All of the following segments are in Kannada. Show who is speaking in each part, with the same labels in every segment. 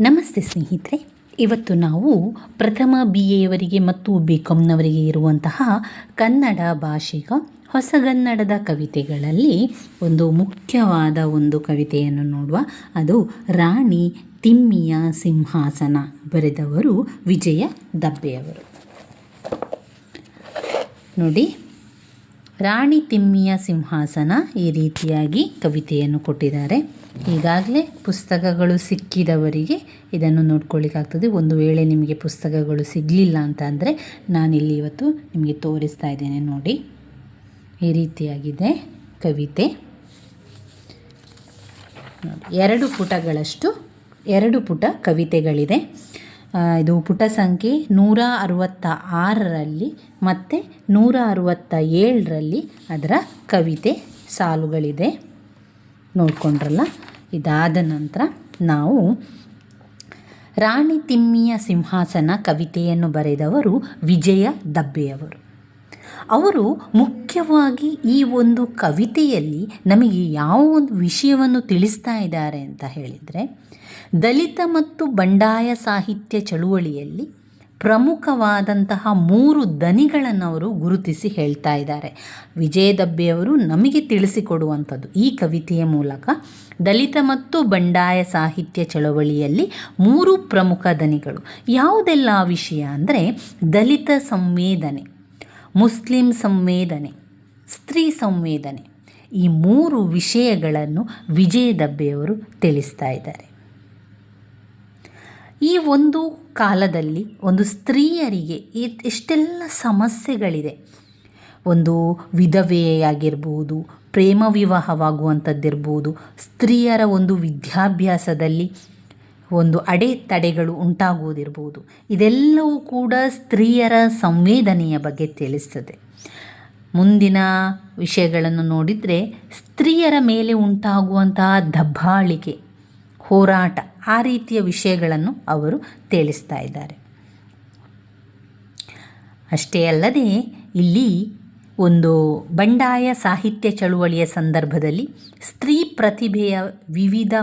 Speaker 1: ನಮಸ್ತೆ ಸ್ನೇಹಿತರೆ. ಇವತ್ತು ನಾವು ಪ್ರಥಮ ಬಿ ಎಯವರಿಗೆ ಮತ್ತು ಬಿ ಕಾಮ್ನವರಿಗೆ ಇರುವಂತಹ ಕನ್ನಡ ಭಾಷಿಕ ಹೊಸಗನ್ನಡದ ಕವಿತೆಗಳಲ್ಲಿ ಒಂದು ಮುಖ್ಯವಾದ ಒಂದು ಕವಿತೆಯನ್ನು ನೋಡುವ, ಅದು ರಾಣಿ ತಿಮ್ಮಿಯ ಸಿಂಹಾಸನ ಬರೆದವರು ವಿಜಯ ದಬ್ಬೆಯವರು. ನೋಡಿ, ರಾಣಿ ತಿಮ್ಮಿಯ ಸಿಂಹಾಸನ ಈ ರೀತಿಯಾಗಿ ಕವಿತೆಯನ್ನು ಕೊಟ್ಟಿದ್ದಾರೆ. ಈಗಾಗಲೇ ಪುಸ್ತಕಗಳು ಸಿಕ್ಕಿದವರಿಗೆ ಇದನ್ನು ನೋಡ್ಕೊಳ್ಳಿಕ್ಕಾಗ್ತದೆ. ಒಂದು ವೇಳೆ ನಿಮಗೆ ಪುಸ್ತಕಗಳು ಸಿಗಲಿಲ್ಲ ಅಂತ ಅಂದರೆ ನಾನಿಲ್ಲಿ ಇವತ್ತು ನಿಮಗೆ ತೋರಿಸ್ತಾ ಇದ್ದೇನೆ ನೋಡಿ. ಈ ರೀತಿಯಾಗಿದೆ ಕವಿತೆ. ಎರಡು ಪುಟಗಳಷ್ಟು, ಎರಡು ಪುಟ ಕವಿತೆಗಳಿದೆ. ಇದು ಪುಟ ಸಂಖ್ಯೆ ನೂರ ಅರುವತ್ತ ಆರರಲ್ಲಿ ಮತ್ತು ನೂರ ಅರುವತ್ತ ಏಳರಲ್ಲಿ ಅದರ ಕವಿತೆ ಸಾಲುಗಳಿದೆ. ನೋಡ್ಕೊಂಡ್ರಲ್ಲ? ಇದಾದ ನಂತರ ನಾವು ರಾಣಿ ತಿಮ್ಮಿಯ ಸಿಂಹಾಸನ ಕವಿತೆಯನ್ನು ಬರೆದವರು ವಿಜಯ ದಬ್ಬೆಯವರು. ಅವರು ಮುಖ್ಯವಾಗಿ ಈ ಒಂದು ಕವಿತೆಯಲ್ಲಿ ನಮಗೆ ಯಾವ ಒಂದು ವಿಷಯವನ್ನು ತಿಳಿಸ್ತಾ ಇದ್ದಾರೆ ಅಂತ ಹೇಳಿದರೆ, ದಲಿತ ಮತ್ತು ಬಂಡಾಯ ಸಾಹಿತ್ಯ ಚಳುವಳಿಯಲ್ಲಿ ಪ್ರಮುಖವಾದಂತಹ ಮೂರು ದನಿಗಳನ್ನು ಅವರು ಗುರುತಿಸಿ ಹೇಳ್ತಾ ಇದ್ದಾರೆ. ವಿಜಯ ದಬ್ಬೆಯವರು ನಮಗೆ ತಿಳಿಸಿಕೊಡುವಂಥದ್ದು ಈ ಕವಿತೆಯ ಮೂಲಕ. ದಲಿತ ಮತ್ತು ಬಂಡಾಯ ಸಾಹಿತ್ಯ ಚಳವಳಿಯಲ್ಲಿ ಮೂರು ಪ್ರಮುಖ ದನಿಗಳು. ಯಾವುದೆಲ್ಲ ವಿಷಯ ಅಂದರೆ ದಲಿತ ಸಂವೇದನೆ, ಮುಸ್ಲಿಂ ಸಂವೇದನೆ, ಸ್ತ್ರೀ ಸಂವೇದನೆ ಈ ಮೂರು ವಿಷಯಗಳನ್ನು ವಿಜಯ ದಬ್ಬೆಯವರು ತಿಳಿಸ್ತಾ ಇದ್ದಾರೆ. ಈ ಒಂದು ಕಾಲದಲ್ಲಿ ಒಂದು ಸ್ತ್ರೀಯರಿಗೆ ಇಷ್ಟೆಲ್ಲ ಸಮಸ್ಯೆಗಳಿದೆ. ಒಂದು ವಿಧವೆಯಾಗಿರ್ಬೋದು, ಪ್ರೇಮ ವಿವಾಹವಾಗುವಂಥದ್ದಿರ್ಬೋದು, ಸ್ತ್ರೀಯರ ಒಂದು ವಿದ್ಯಾಭ್ಯಾಸದಲ್ಲಿ ಒಂದು ಅಡೆತಡೆಗಳು ಉಂಟಾಗುವುದಿರ್ಬೋದು. ಇದೆಲ್ಲವೂ ಕೂಡ ಸ್ತ್ರೀಯರ ಸಂವೇದನೆಯ ಬಗ್ಗೆ ತಿಳಿಸ್ತದೆ. ಮುಂದಿನ ವಿಷಯಗಳನ್ನು ನೋಡಿದರೆ, ಸ್ತ್ರೀಯರ ಮೇಲೆ ಉಂಟಾಗುವಂತಹ ದಬ್ಬಾಳಿಕೆ, ಹೋರಾಟ ಆ ರೀತಿಯ ವಿಷಯಗಳನ್ನು ಅವರು ತಿಳಿಸ್ತಾ ಇದ್ದಾರೆ. ಅಷ್ಟೇ ಅಲ್ಲದೆ ಇಲ್ಲಿ ಒಂದು ಬಂಡಾಯ ಸಾಹಿತ್ಯ ಚಳುವಳಿಯ ಸಂದರ್ಭದಲ್ಲಿ ಸ್ತ್ರೀ ಪ್ರತಿಭೆಯ ವಿವಿಧ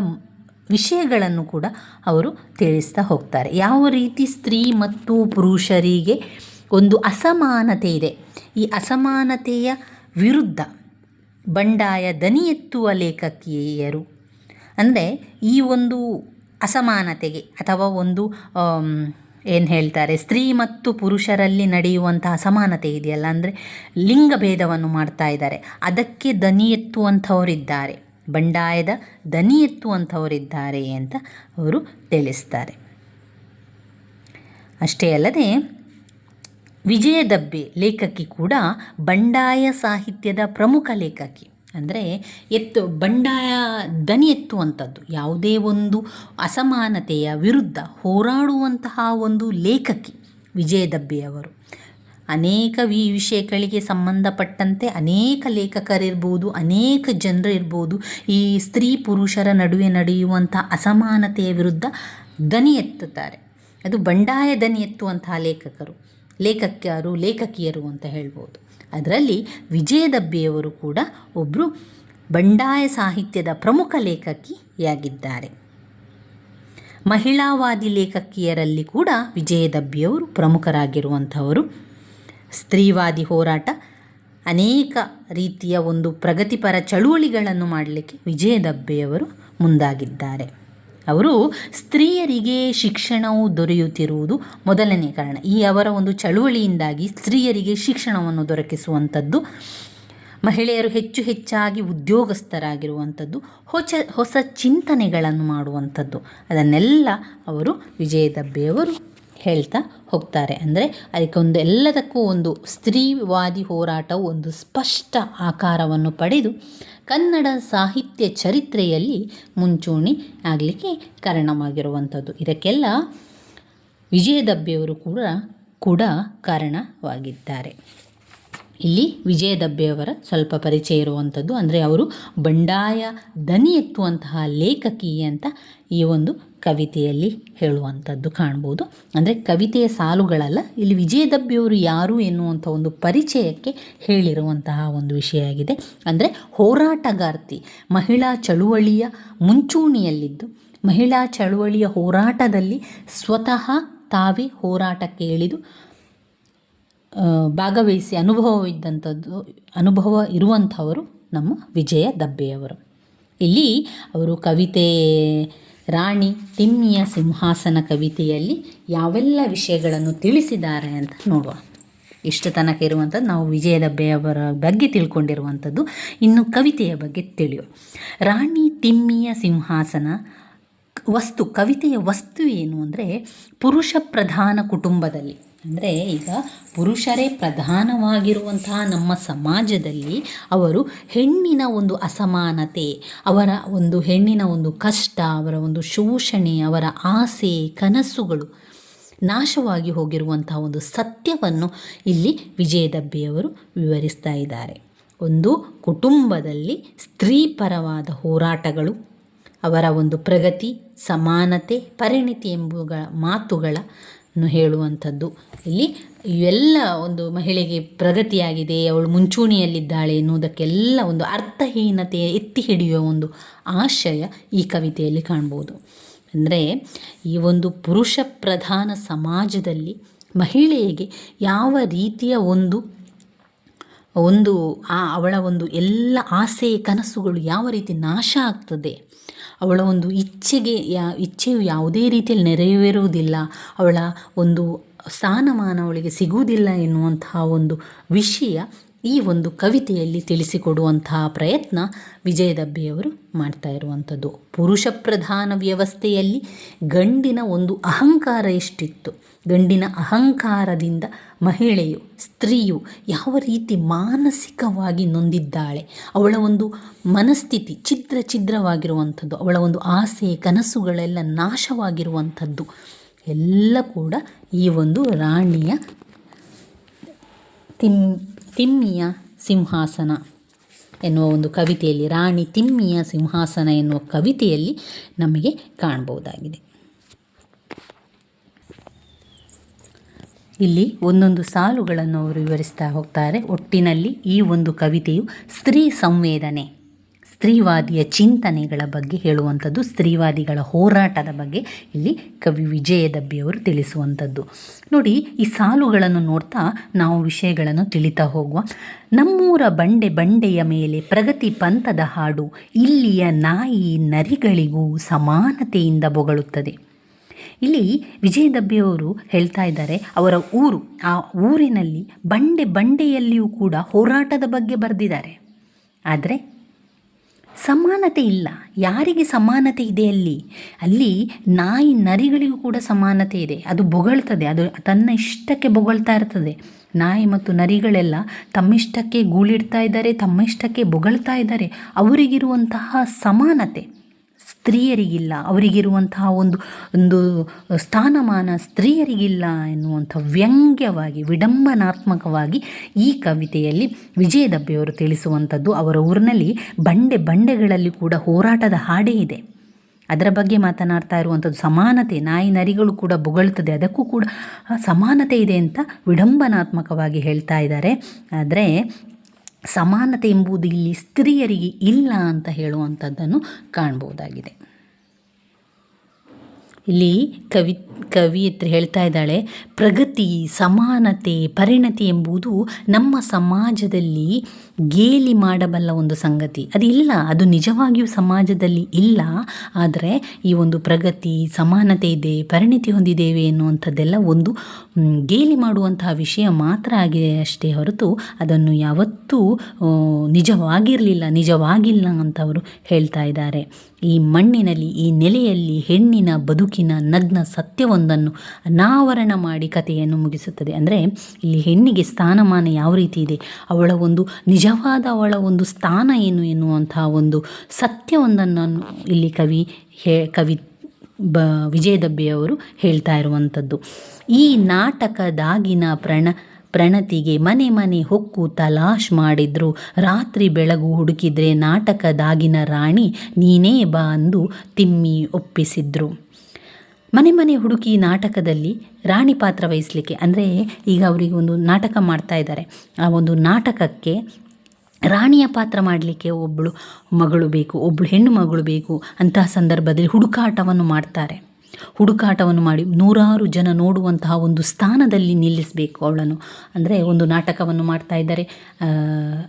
Speaker 1: ವಿಷಯಗಳನ್ನು ಕೂಡ ಅವರು ತಿಳಿಸ್ತಾ ಹೋಗ್ತಾರೆ. ಯಾವ ರೀತಿ ಸ್ತ್ರೀ ಮತ್ತು ಪುರುಷರಿಗೆ ಒಂದು ಅಸಮಾನತೆ ಇದೆ. ಈ ಅಸಮಾನತೆಯ ವಿರುದ್ಧ ಬಂಡಾಯ ದನಿ ಎತ್ತುವ ಲೇಖಕಿಯರು, ಅಂದರೆ ಈ ಒಂದು ಅಸಮಾನತೆಗೆ ಅಥವಾ ಒಂದು ಏನು ಹೇಳ್ತಾರೆ, ಸ್ತ್ರೀ ಮತ್ತು ಪುರುಷರಲ್ಲಿ ನಡೆಯುವಂಥ ಅಸಮಾನತೆ ಇದೆಯಲ್ಲ, ಅಂದರೆ ಲಿಂಗಭೇದವನ್ನು ಮಾಡ್ತಾ ಇದ್ದಾರೆ. ಅದಕ್ಕೆ ದನಿ ಎತ್ತುವಂಥವರಿದ್ದಾರೆ. ಬಂಡಾಯದ ದನಿ ಎತ್ತುವಂಥವರಿದ್ದಾರೆ ಅಂತ ಅವರು ತಿಳಿಸ್ತಾರೆ. ಅಷ್ಟೇ ಅಲ್ಲದೆ, ವಿಜಯದಬ್ಬೆ ಲೇಖಕಿ ಕೂಡ ಬಂಡಾಯ ಸಾಹಿತ್ಯದ ಪ್ರಮುಖ ಲೇಖಕಿ. ಅಂದರೆ ಎತ್ತು ಬಂಡಾಯ ದನಿ ಎತ್ತುವಂಥದ್ದು, ಯಾವುದೇ ಒಂದು ಅಸಮಾನತೆಯ ವಿರುದ್ಧ ಹೋರಾಡುವಂತಹ ಒಂದು ಲೇಖಕಿ ವಿಜಯದಬ್ಬೆಯವರು ಅನೇಕ ವಿ. ವಿಷಯಗಳಿಗೆ ಸಂಬಂಧಪಟ್ಟಂತೆ ಅನೇಕ ಲೇಖಕರಿರ್ಬೋದು, ಅನೇಕ ಜನರಿರ್ಬೋದು, ಈ ಸ್ತ್ರೀ ಪುರುಷರ ನಡುವೆ ನಡೆಯುವಂಥ ಅಸಮಾನತೆಯ ವಿರುದ್ಧ ದನಿ ಎತ್ತುತ್ತಾರೆ. ಅದು ಬಂಡಾಯ ದನಿ ಎತ್ತುವಂತಹ ಲೇಖಕರು, ಲೇಖಕಿಯರು ಲೇಖಕಿಯರು ಅಂತ ಹೇಳ್ಬೋದು. ಅದರಲ್ಲಿ ವಿಜಯ ದಬ್ಬೆಯವರು ಕೂಡ ಒಬ್ಬರು ಬಂಡಾಯ ಸಾಹಿತ್ಯದ ಪ್ರಮುಖ ಲೇಖಕಿಯಾಗಿದ್ದಾರೆ. ಮಹಿಳಾವಾದಿ ಲೇಖಕಿಯರಲ್ಲಿ ಕೂಡ ವಿಜಯದಬ್ಬಿಯವರು ಪ್ರಮುಖರಾಗಿರುವಂಥವರು. ಸ್ತ್ರೀವಾದಿ ಹೋರಾಟ, ಅನೇಕ ರೀತಿಯ ಒಂದು ಪ್ರಗತಿಪರ ಚಳುವಳಿಗಳನ್ನು ಮಾಡಲಿಕ್ಕೆ ವಿಜಯದಬ್ಬೆಯವರು ಮುಂದಾಗಿದ್ದಾರೆ. ಅವರು ಸ್ತ್ರೀಯರಿಗೆ ಶಿಕ್ಷಣವು ದೊರೆಯುತ್ತಿರುವುದು ಮೊದಲನೇ ಕಾರಣ. ಈ ಅವರ ಒಂದು ಚಳುವಳಿಯಿಂದಾಗಿ ಸ್ತ್ರೀಯರಿಗೆ ಶಿಕ್ಷಣವನ್ನು ದೊರಕಿಸುವಂಥದ್ದು, ಮಹಿಳೆಯರು ಹೆಚ್ಚು ಹೆಚ್ಚಾಗಿ ಉದ್ಯೋಗಸ್ಥರಾಗಿರುವಂಥದ್ದು, ಹೊಸ ಹೊಸ ಚಿಂತನೆಗಳನ್ನು ಮಾಡುವಂಥದ್ದು. ಅದನ್ನೆಲ್ಲ ಅವರು ವಿಜಯ ದಬ್ಬೆಯವರು ಹೇಳ್ತಾ ಹೋಗ್ತಾರೆ. ಅಂದರೆ ಅದಕ್ಕೊಂದು ಎಲ್ಲದಕ್ಕೂ ಒಂದು ಸ್ತ್ರೀವಾದಿ ಹೋರಾಟವು ಒಂದು ಸ್ಪಷ್ಟ ಆಕಾರವನ್ನು ಪಡೆದು ಕನ್ನಡ ಸಾಹಿತ್ಯ ಚರಿತ್ರೆಯಲ್ಲಿ ಮುಂಚೂಣಿ ಆಗಲಿಕ್ಕೆ ಕಾರಣವಾಗಿರುವಂಥದ್ದು. ಇದಕ್ಕೆಲ್ಲ ವಿಜಯದಬ್ಬೆಯವರು ಕೂಡ ಕೂಡ ಕಾರಣವಾಗಿದ್ದಾರೆ. ಇಲ್ಲಿ ವಿಜಯ ದಬ್ಬೆಯವರ ಸ್ವಲ್ಪ ಪರಿಚಯ ಇರುವಂಥದ್ದು. ಅಂದರೆ ಅವರು ಬಂಡಾಯ ದನಿ ಎತ್ತುವಂತಹ ಲೇಖಕಿ ಅಂತ ಈ ಒಂದು ಕವಿತೆಯಲ್ಲಿ ಹೇಳುವಂಥದ್ದು ಕಾಣ್ಬೋದು. ಅಂದರೆ ಕವಿತೆಯ ಸಾಲುಗಳಲ್ಲ, ಇಲ್ಲಿ ವಿಜಯ ದಬ್ಬೆಯವರು ಯಾರು ಎನ್ನುವಂಥ ಒಂದು ಪರಿಚಯಕ್ಕೆ ಹೇಳಿರುವಂತಹ ಒಂದು ವಿಷಯ ಆಗಿದೆ. ಅಂದರೆ ಹೋರಾಟಗಾರ್ತಿ, ಮಹಿಳಾ ಚಳುವಳಿಯ ಮುಂಚೂಣಿಯಲ್ಲಿದ್ದು, ಮಹಿಳಾ ಚಳುವಳಿಯ ಹೋರಾಟದಲ್ಲಿ ಸ್ವತಃ ತಾವೇ ಹೋರಾಟಕ್ಕೆ ಇಳಿದು ಭಾಗವಹಿಸಿ ಅನುಭವವಿದ್ದಂಥದ್ದು, ಅನುಭವ ಇರುವಂಥವರು ನಮ್ಮ ವಿಜಯ ದಬ್ಬೆಯವರು ಇಲ್ಲಿ ಅವರು ಕವಿತೆ ರಾಣಿ ತಿಮ್ಮಿಯ ಸಿಂಹಾಸನ ಕವಿತೆಯಲ್ಲಿ ಯಾವೆಲ್ಲ ವಿಷಯಗಳನ್ನು ತಿಳಿಸಿದ್ದಾರೆ ಅಂತ ನೋಡುವ. ಇಷ್ಟು ತನಕ ಇರುವಂಥದ್ದು ನಾವು ವಿಜಯದ ಬಗ್ಗೆ ತಿಳ್ಕೊಂಡಿರುವಂಥದ್ದು. ಇನ್ನು ಕವಿತೆಯ ಬಗ್ಗೆ ತಿಳಿಯುವ. ರಾಣಿ ತಿಮ್ಮಿಯ ಸಿಂಹಾಸನ ವಸ್ತು, ಕವಿತೆಯ ವಸ್ತು ಏನು ಅಂದರೆ ಪುರುಷ ಪ್ರಧಾನ ಕುಟುಂಬದಲ್ಲಿ. ಅಂದರೆ ಈಗ ಪುರುಷರೇ ಪ್ರಧಾನವಾಗಿರುವಂತಹ ನಮ್ಮ ಸಮಾಜದಲ್ಲಿ ಅವರು ಹೆಣ್ಣಿನ ಒಂದು ಅಸಮಾನತೆ, ಅವರ ಒಂದು ಹೆಣ್ಣಿನ ಒಂದು ಕಷ್ಟ, ಅವರ ಒಂದು ಶೋಷಣೆ, ಅವರ ಆಸೆ, ಕನಸುಗಳು ನಾಶವಾಗಿ ಹೋಗಿರುವಂತಹ ಒಂದು ಸತ್ಯವನ್ನು ಇಲ್ಲಿ ವಿಜಯದಬ್ಬಿಯವರು ವಿವರಿಸ್ತಾ ಇದ್ದಾರೆ. ಒಂದು, ಕುಟುಂಬದಲ್ಲಿ ಸ್ತ್ರೀ ಪರವಾದ ಹೋರಾಟಗಳು, ಅವರ ಒಂದು ಪ್ರಗತಿ, ಸಮಾನತೆ, ಪರಿಣಿತಿ ಎಂಬುಗಳ ಮಾತುಗಳನ್ನು ಹೇಳುವಂಥದ್ದು. ಇಲ್ಲಿ ಇವೆಲ್ಲ ಒಂದು ಮಹಿಳೆಗೆ ಪ್ರಗತಿಯಾಗಿದೆ, ಅವಳು ಮುಂಚೂಣಿಯಲ್ಲಿದ್ದಾಳೆ ಎನ್ನುವುದಕ್ಕೆಲ್ಲ ಒಂದು ಅರ್ಥಹೀನತೆ ಎತ್ತಿ ಹಿಡಿಯುವ ಒಂದು ಆಶಯ ಈ ಕವಿತೆಯಲ್ಲಿ ಕಾಣ್ಬೋದು. ಅಂದರೆ ಈ ಒಂದು ಪುರುಷ ಪ್ರಧಾನ ಸಮಾಜದಲ್ಲಿ ಮಹಿಳೆಗೆ ಯಾವ ರೀತಿಯ ಒಂದು ಒಂದು ಆ ಅವಳ ಒಂದು ಎಲ್ಲ ಆಸೆ ಕನಸುಗಳು ಯಾವ ರೀತಿ ನಾಶ ಆಗ್ತದೆ ಅವಳ ಒಂದು ಇಚ್ಛೆಗೆ ಯಾ, ಇಚ್ಛೆಯು ಯಾವುದೇ ರೀತಿಯಲ್ಲಿ ನೆರವೇರುವುದಿಲ್ಲ. ಅವಳ ಒಂದು ಸ್ಥಾನಮಾನ ಅವಳಿಗೆ ಸಿಗುವುದಿಲ್ಲ ಎನ್ನುವಂತಹ ಒಂದು ವಿಷಯ ಈ ಒಂದು ಕವಿತೆಯಲ್ಲಿ ತಿಳಿಸಿಕೊಡುವಂತಹ ಪ್ರಯತ್ನ ವಿಜಯದಬ್ಬಿಯವರು ಮಾಡ್ತಾ ಇರುವಂಥದ್ದು. ಪುರುಷ ಪ್ರಧಾನ ವ್ಯವಸ್ಥೆಯಲ್ಲಿ ಗಂಡಿನ ಒಂದು ಅಹಂಕಾರ ಎಷ್ಟಿತ್ತು? ಗಂಡಿನ ಅಹಂಕಾರದಿಂದ ಮಹಿಳೆಯು, ಸ್ತ್ರೀಯು ಯಾವ ರೀತಿ ಮಾನಸಿಕವಾಗಿ ನೊಂದಿದ್ದಾಳೆ, ಅವಳ ಒಂದು ಮನಸ್ಥಿತಿ ಛಿದ್ರ ಛಿದ್ರವಾಗಿರುವಂಥದ್ದು ಅವಳ ಒಂದು ಆಸೆ, ಕನಸುಗಳೆಲ್ಲ ನಾಶವಾಗಿರುವಂಥದ್ದು, ಎಲ್ಲ ಕೂಡ ಈ ಒಂದು ರಾಣಿಯ ತಿಮ್ ತಿಮ್ಮಿಯ ಸಿಂಹಾಸನ ಎನ್ನುವ ಒಂದು ಕವಿತೆಯಲ್ಲಿ, ರಾಣಿ ತಿಮ್ಮಿಯ ಸಿಂಹಾಸನ ಎನ್ನುವ ಕವಿತೆಯಲ್ಲಿ ನಮಗೆ ಕಾಣ್ಬೋದಾಗಿದೆ ಇಲ್ಲಿ ಒಂದೊಂದು ಸಾಲುಗಳನ್ನು ಅವರು ವಿವರಿಸ್ತಾ ಹೋಗ್ತಾರೆ. ಒಟ್ಟಿನಲ್ಲಿ ಈ ಒಂದು ಕವಿತೆಯು ಸ್ತ್ರೀ ಸಂವೇದನೆ, ಸ್ತ್ರೀವಾದಿಯ ಚಿಂತನೆಗಳ ಬಗ್ಗೆ ಹೇಳುವಂಥದ್ದು, ಸ್ತ್ರೀವಾದಿಗಳ ಹೋರಾಟದ ಬಗ್ಗೆ ಇಲ್ಲಿ ಕವಿ ವಿಜಯ ದಬ್ಬಿಯವರು ತಿಳಿಸುವಂಥದ್ದು. ನೋಡಿ, ಈ ಸಾಲುಗಳನ್ನು ನೋಡ್ತಾ ನಾವು ವಿಷಯಗಳನ್ನು ತಿಳಿತಾ ಹೋಗುವ. ನಮ್ಮೂರ ಬಂಡೆ ಬಂಡೆಯ ಮೇಲೆ ಪ್ರಗತಿ ಪಂಥದ ಹಾಡು ಇಲ್ಲಿಯ ನಾಯಿ ನರಿಗಳಿಗೂ ಸಮಾನತೆಯಿಂದ ಬೊಗಳುತ್ತದೆ. ಇಲ್ಲಿ ವಿಜಯ ದಬ್ಬೆಯವರು ಹೇಳ್ತಾ ಇದ್ದಾರೆ, ಅವರ ಊರು, ಆ ಊರಿನಲ್ಲಿ ಬಂಡೆ ಬಂಡೆಯಲ್ಲಿಯೂ ಕೂಡ ಹೋರಾಟದ ಬಗ್ಗೆ ಬರೆದಿದ್ದಾರೆ. ಆದರೆ ಸಮಾನತೆ ಇಲ್ಲ. ಯಾರಿಗೆ ಸಮಾನತೆ ಇದೆ ಅಲ್ಲಿ? ಅಲ್ಲಿ ನಾಯಿ ನರಿಗಳಿಗೂ ಕೂಡ ಸಮಾನತೆ ಇದೆ. ಅದು ಬೊಗಳ್ತದೆ, ಅದು ತನ್ನ ಇಷ್ಟಕ್ಕೆ ಬೊಗಳ್ತಾ ಇರ್ತದೆ. ನಾಯಿ ಮತ್ತು ನರಿಗಳೆಲ್ಲ ತಮ್ಮಿಷ್ಟಕ್ಕೆ ಗೂಳಿಡ್ತಾ ಇದ್ದಾರೆ, ತಮ್ಮಿಷ್ಟಕ್ಕೆ ಬೊಗಳ್ತಾ ಇದ್ದಾರೆ. ಅವರಿಗಿರುವಂತಹ ಸಮಾನತೆ ಸ್ತ್ರೀಯರಿಗಿಲ್ಲ, ಅವರಿಗಿರುವಂತಹ ಒಂದು ಒಂದು ಸ್ಥಾನಮಾನ ಸ್ತ್ರೀಯರಿಗಿಲ್ಲ ಎನ್ನುವಂಥ ವ್ಯಂಗ್ಯವಾಗಿ, ವಿಡಂಬನಾತ್ಮಕವಾಗಿ ಈ ಕವಿತೆಯಲ್ಲಿ ವಿಜಯ ದಬ್ಬೆಯವರು ತಿಳಿಸುವಂಥದ್ದು ಅವರ ಊರಿನಲ್ಲಿ ಬಂಡೆ ಬಂಡೆಗಳಲ್ಲಿ ಕೂಡ ಹೋರಾಟದ ಹಾಡೇ ಇದೆ. ಅದರ ಬಗ್ಗೆ ಮಾತನಾಡ್ತಾ ಇರುವಂಥದ್ದು ಸಮಾನತೆ, ನಾಯಿ ನರಿಗಳು ಕೂಡ ಬೊಗಳ್ತದೆ, ಅದಕ್ಕೂ ಕೂಡ ಸಮಾನತೆ ಇದೆ ಅಂತ ವಿಡಂಬನಾತ್ಮಕವಾಗಿ ಹೇಳ್ತಾ ಇದ್ದಾರೆ. ಆದರೆ ಸಮಾನತೆ ಎಂಬುದು ಇಲ್ಲಿ ಸ್ತ್ರೀಯರಿಗೆ ಇಲ್ಲ ಅಂತ ಹೇಳುವಂಥದ್ದನ್ನು ಕಾಣ್ಬೋದಾಗಿದೆ. ಇಲ್ಲಿ ಕವಿ ಕವಿಯತ್ರಿ ಹೇಳ್ತಾ ಇದ್ದಾಳೆ, ಪ್ರಗತಿ, ಸಮಾನತೆ, ಪರಿಣತಿ ಎಂಬುದು ನಮ್ಮ ಸಮಾಜದಲ್ಲಿ ಗೇಲಿ ಮಾಡಬಲ್ಲ ಒಂದು ಸಂಗತಿ. ಅದು ಇಲ್ಲ, ಅದು ನಿಜವಾಗಿಯೂ ಸಮಾಜದಲ್ಲಿ ಇಲ್ಲ, ಆದರೆ ಈ ಒಂದು ಪ್ರಗತಿ, ಸಮಾನತೆ ಇದೆ, ಪರಿಣತಿ ಹೊಂದಿದ್ದೇವೆ ಎನ್ನುವಂಥದ್ದೆಲ್ಲ ಒಂದು ಗೇಲಿ ಮಾಡುವಂತಹ ವಿಷಯ ಮಾತ್ರ ಆಗಿದೆ ಅಷ್ಟೇ ಹೊರತು ಅದನ್ನು ಯಾವತ್ತೂ ನಿಜವಾಗಿರಲಿಲ್ಲ, ನಿಜವಾಗಿಲ್ಲ ಅಂತ ಅವರು ಹೇಳ್ತಾ ಇದ್ದಾರೆ. ಈ ಮಣ್ಣಿನಲ್ಲಿ, ಈ ನೆಲೆಯಲ್ಲಿ, ಹೆಣ್ಣಿನ ಬದುಕಿನ ನಗ್ನ ಸತ್ಯವೊಂದನ್ನು ಅನಾವರಣ ಮಾಡಿ ಕಥೆಯನ್ನು ಮುಗಿಸುತ್ತದೆ. ಅಂದರೆ ಇಲ್ಲಿ ಹೆಣ್ಣಿಗೆ ಸ್ಥಾನಮಾನ ಯಾವ ರೀತಿ ಇದೆ? ಅವಳ ಒಂದು ನಿಜವಾದ ಅವಳ ಒಂದು ಸ್ಥಾನ ಏನು ಎನ್ನುವಂತಹ ಒಂದು ಸತ್ಯವೊಂದನ್ನು ಇಲ್ಲಿ ಕವಿ ಹೇ, ಕವಿ ಬ, ವಿಜಯ ದಬ್ಬೆಯವರು ಹೇಳ್ತಾ ಇರುವಂಥದ್ದು. ಈ ನಾಟಕದಾಗಿನ ಪ್ರಣ, ಪ್ರಣತಿಗೆ ಮನೆ ಮನೆ ಹೊಕ್ಕು ತಲಾಶ್ ಮಾಡಿದ್ರು. ರಾತ್ರಿ ಬೆಳಗು ಹುಡುಕಿದ್ರೆ ನಾಟಕದಾಗಿನ ರಾಣಿ ನೀನೇ ಬಾ ಅಂದು ತಿಮ್ಮಿ ಒಪ್ಪಿಸಿದ್ರು. ಮನೆ ಮನೆ ಹುಡುಕಿ ನಾಟಕದಲ್ಲಿ ರಾಣಿ ಪಾತ್ರ ವಹಿಸಲಿಕ್ಕೆ, ಅಂದರೆ ಈಗ ಅವರಿಗೆ ಒಂದು ನಾಟಕ ಮಾಡ್ತಾ ಇದ್ದಾರೆ ಆ ಒಂದು ನಾಟಕಕ್ಕೆ ರಾಣಿಯ ಪಾತ್ರ ಮಾಡಲಿಕ್ಕೆ ಒಬ್ಬಳು ಮಗಳು ಬೇಕು ಒಬ್ಬಳು ಹೆಣ್ಣು ಮಗಳು ಬೇಕು ಅಂತಹ ಸಂದರ್ಭದಲ್ಲಿ ಹುಡುಕಾಟವನ್ನು ಮಾಡ್ತಾರೆ. ಹುಡುಕಾಟವನ್ನು ಮಾಡಿ ನೂರಾರು ಜನ ನೋಡುವಂತಹ ಒಂದು ಸ್ಥಾನದಲ್ಲಿ ನಿಲ್ಲಿಸಬೇಕು ಅವಳನ್ನು. ಅಂದರೆ ಒಂದು ನಾಟಕವನ್ನು ಮಾಡ್ತಾ ಇದ್ದಾರೆ.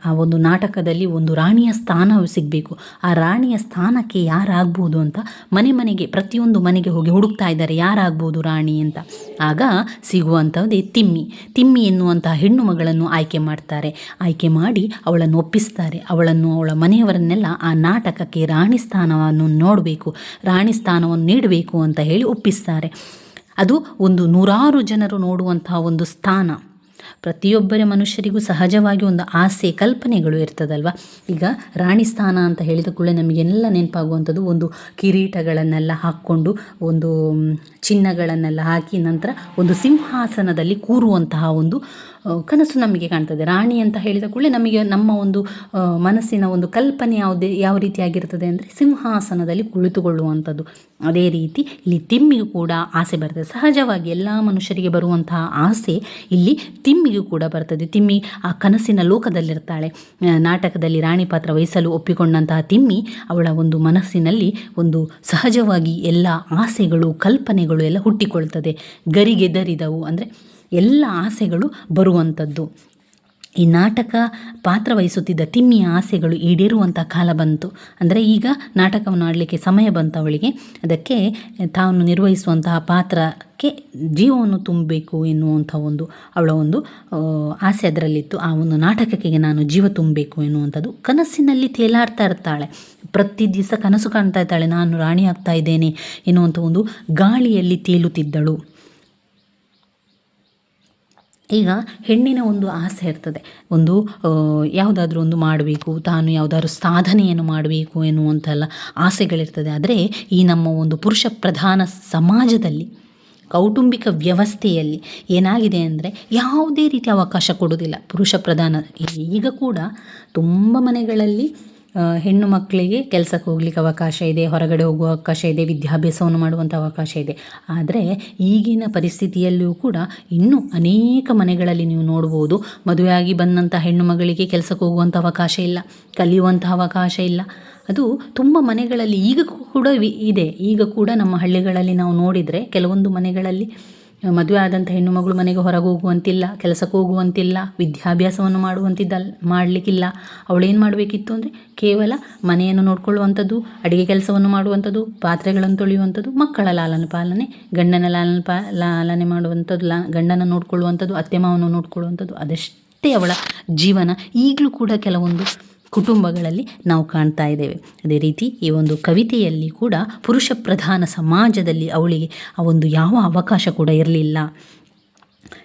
Speaker 1: ಆ, ಒಂದು ನಾಟಕದಲ್ಲಿ ಒಂದು ರಾಣಿಯ ಸ್ಥಾನ ಸಿಗಬೇಕು. ಆ ರಾಣಿಯ ಸ್ಥಾನಕ್ಕೆ ಯಾರಾಗ್ಬೋದು ಅಂತ ಮನೆ ಮನೆಗೆ ಪ್ರತಿಯೊಂದು ಮನೆಗೆ ಹೋಗಿ ಹುಡುಕ್ತಾ ಇದ್ದಾರೆ. ಯಾರಾಗ್ಬೋದು ರಾಣಿ ಅಂತ? ಆಗ ಸಿಗುವಂಥದ್ದೇ ತಿಮ್ಮಿ. ತಿಮ್ಮಿ ಎನ್ನುವಂತಹ ಹೆಣ್ಣು ಮಗಳನ್ನು ಆಯ್ಕೆ ಮಾಡ್ತಾರೆ. ಆಯ್ಕೆ ಮಾಡಿ ಅವಳನ್ನು ಒಪ್ಪಿಸ್ತಾರೆ. ಅವಳನ್ನು ಅವಳ ಮನೆಯವರನ್ನೆಲ್ಲ ಆ ನಾಟಕಕ್ಕೆ ರಾಣಿ ಸ್ಥಾನವನ್ನು ನೋಡಬೇಕು. ರಾಣಿ ಸ್ಥಾನವನ್ನು ನೀಡಬೇಕು ಅಂತ ಹೇಳಿ ಒಪ್ಪಿಸ್ತಾರೆ. ಅದು ಒಂದು ನೂರಾರು ಜನರು ನೋಡುವಂತಹ ಒಂದು ಸ್ಥಾನ. ಪ್ರತಿಯೊಬ್ಬರ ಮನುಷ್ಯರಿಗೂ ಸಹಜವಾಗಿ ಒಂದು ಆಸೆ, ಕಲ್ಪನೆಗಳು ಇರ್ತದಲ್ವ? ಈಗ ರಾಣಿ ಸ್ಥಾನ ಅಂತ ಹೇಳಿದ ಕೂಡಲೇ ನಮಗೆಲ್ಲ ನೆನಪಾಗುವಂಥದ್ದು ಒಂದು ಕಿರೀಟಗಳನ್ನೆಲ್ಲ ಹಾಕ್ಕೊಂಡು, ಒಂದು ಚಿನ್ನಗಳನ್ನೆಲ್ಲ ಹಾಕಿ ನಂತರ ಒಂದು ಸಿಂಹಾಸನದಲ್ಲಿ ಕೂರುವಂತಹ ಒಂದು ಕನಸು ನಮಗೆ ಕಾಣ್ತದೆ ರಾಣಿ ಅಂತ ಹೇಳಿದ ಕೂಡಲೇ ನಮಗೆ ನಮ್ಮ ಒಂದು ಮನಸ್ಸಿನ ಒಂದು ಕಲ್ಪನೆ ಯಾವುದೇ, ಯಾವ ರೀತಿಯಾಗಿರ್ತದೆ ಅಂದರೆ ಸಿಂಹಾಸನದಲ್ಲಿ ಕುಳಿತುಕೊಳ್ಳುವಂಥದ್ದು. ಅದೇ ರೀತಿ ಇಲ್ಲಿ ತಿಮ್ಮಿಗೂ ಕೂಡ ಆಸೆ ಬರ್ತದೆ. ಸಹಜವಾಗಿ ಎಲ್ಲ ಮನುಷ್ಯರಿಗೆ ಬರುವಂತಹ ಆಸೆ ಇಲ್ಲಿ ತಿಮ್ಮಿಗೂ ಕೂಡ ಬರ್ತದೆ. ತಿಮ್ಮಿ ಆ ಕನಸಿನ ಲೋಕದಲ್ಲಿರ್ತಾಳೆ. ನಾಟಕದಲ್ಲಿ ರಾಣಿ ಪಾತ್ರ ವಹಿಸಲು ಒಪ್ಪಿಕೊಂಡಂತಹ ತಿಮ್ಮಿ ಅವಳ ಒಂದು ಮನಸ್ಸಿನಲ್ಲಿ ಒಂದು ಸಹಜವಾಗಿ ಎಲ್ಲ ಆಸೆಗಳು, ಕಲ್ಪನೆಗಳು ಎಲ್ಲ ಹುಟ್ಟಿಕೊಳ್ತದೆ. ಗರಿಗೆದರಿದವು ಅಂದರೆ ಎಲ್ಲ ಆಸೆಗಳು ಬರುವಂಥದ್ದು. ಈ ನಾಟಕ ಪಾತ್ರ ವಹಿಸುತ್ತಿದ್ದ ತಿಮ್ಮಿಯ ಆಸೆಗಳು ಈಡೇರುವಂಥ ಕಾಲ ಬಂತು. ಅಂದರೆ ಈಗ ನಾಟಕವನ್ನು ಆಡಲಿಕ್ಕೆ ಸಮಯ ಬಂತು ಅವಳಿಗೆ ಅದಕ್ಕೆ ತಾನು ನಿರ್ವಹಿಸುವಂತಹ ಪಾತ್ರಕ್ಕೆ ಜೀವವನ್ನು ತುಂಬಬೇಕು ಎನ್ನುವಂಥ ಒಂದು, ಅವಳ ಒಂದು ಆಸೆ ಅದರಲ್ಲಿತ್ತು. ಆ ಒಂದು ನಾಟಕಕ್ಕೆ ನಾನು ಜೀವ ತುಂಬಬೇಕು ಎನ್ನುವಂಥದ್ದು ಕನಸಿನಲ್ಲಿ ತೇಲಾಡ್ತಾ ಇರ್ತಾಳೆ. ಪ್ರತಿ ದಿವಸ ಕನಸು ಕಾಣ್ತಾ ಇರ್ತಾಳೆ ನಾನು ರಾಣಿ ಆಗ್ತಾ ಇದ್ದೇನೆ ಎನ್ನುವಂಥ ಒಂದು ಗಾಳಿಯಲ್ಲಿ ತೇಲುತ್ತಿದ್ದಳು. ಈಗ ಹೆಣ್ಣಿನ ಒಂದು ಆಸೆ ಇರ್ತದೆ. ಒಂದು ಯಾವುದಾದ್ರೂ ಒಂದು ಮಾಡಬೇಕು, ತಾನು ಯಾವುದಾದ್ರು ಸಾಧನೆಯನ್ನು ಮಾಡಬೇಕು ಎನ್ನುವಂತೆಲ್ಲ ಆಸೆಗಳಿರ್ತದೆ. ಆದರೆ ಈ ನಮ್ಮ ಒಂದು ಪುರುಷ ಪ್ರಧಾನ ಸಮಾಜದಲ್ಲಿ, ಕೌಟುಂಬಿಕ ವ್ಯವಸ್ಥೆಯಲ್ಲಿ ಏನಾಗಿದೆ ಅಂದರೆ ಯಾವುದೇ ರೀತಿ ಅವಕಾಶ ಕೊಡೋದಿಲ್ಲ ಪುರುಷ ಪ್ರಧಾನ, ಈಗ ಕೂಡ ತುಂಬ ಮನೆಗಳಲ್ಲಿ ಹೆಣ್ಣು ಮಕ್ಕಳಿಗೆ ಕೆಲಸಕ್ಕೆ ಹೋಗ್ಲಿಕ್ಕೆ ಅವಕಾಶ ಇದೆ, ಹೊರಗಡೆ ಹೋಗುವ ಅವಕಾಶ ಇದೆ, ವಿದ್ಯಾಭ್ಯಾಸವನ್ನು ಮಾಡುವಂಥ ಅವಕಾಶ ಇದೆ. ಆದರೆ ಈಗಿನ ಪರಿಸ್ಥಿತಿಯಲ್ಲಿಯೂ ಕೂಡ ಇನ್ನೂ ಅನೇಕ ಮನೆಗಳಲ್ಲಿ ನೀವು ನೋಡ್ಬೋದು, ಮದುವೆಯಾಗಿ ಬಂದಂಥ ಹೆಣ್ಣು ಮಗಳಿಗೆ ಕೆಲಸಕ್ಕೆ ಹೋಗುವಂಥ ಅವಕಾಶ ಇಲ್ಲ ಕಲಿಯುವಂಥ ಅವಕಾಶ ಇಲ್ಲ. ಅದು ತುಂಬ ಮನೆಗಳಲ್ಲಿ ಈಗ ಕೂಡ ಇದೆ. ಈಗ ಕೂಡ ನಮ್ಮ ಹಳ್ಳಿಗಳಲ್ಲಿ ನಾವು ನೋಡಿದರೆ ಕೆಲವೊಂದು ಮನೆಗಳಲ್ಲಿ ಮದುವೆ ಆದಂಥ ಹೆಣ್ಣು ಮಗಳು ಮನೆಗೆ ಹೊರಗೆ ಹೋಗುವಂತಿಲ್ಲ, ಕೆಲಸಕ್ಕೆ ಹೋಗುವಂತಿಲ್ಲ, ವಿದ್ಯಾಭ್ಯಾಸವನ್ನು ಮಾಡುವಂತಿದ್ದಲ್ಲ ಮಾಡಲಿಕ್ಕಿಲ್ಲ. ಅವಳೇನು ಮಾಡಬೇಕಿತ್ತು ಅಂದರೆ ಕೇವಲ ಮನೆಯನ್ನು ನೋಡಿಕೊಳ್ಳುವಂಥದ್ದು ಅಡುಗೆ ಕೆಲಸವನ್ನು ಮಾಡುವಂಥದ್ದು ಪಾತ್ರೆಗಳನ್ನು ತೊಳೆಯುವಂಥದ್ದು ಮಕ್ಕಳ ಲಾಲನ ಪಾಲನೆ, ಗಂಡನ ಲಾಲನ ಪಾ, ಲಾಲನೆ ಮಾಡುವಂಥದ್ದು ಲಾ, ಗಂಡನ ನೋಡಿಕೊಳ್ಳುವಂಥದ್ದು ಅತ್ತೆ ಮಾವನ ನೋಡ್ಕೊಳ್ಳುವಂಥದ್ದು ಅದಷ್ಟೇ ಅವಳ ಜೀವನ. ಈಗಲೂ ಕೂಡ ಕೆಲವೊಂದು ಕುಟುಂಬಗಳಲ್ಲಿ ನಾವು ಕಾಣ್ತಾ ಇದ್ದೇವೆ. ಅದೇ ರೀತಿ ಈ ಒಂದು ಕವಿತೆಯಲ್ಲಿ ಕೂಡ ಪುರುಷ ಪ್ರಧಾನ ಸಮಾಜದಲ್ಲಿ ಅವಳಿಗೆ ಆ ಒಂದು ಯಾವ ಅವಕಾಶ ಕೂಡ ಇರಲಿಲ್ಲ.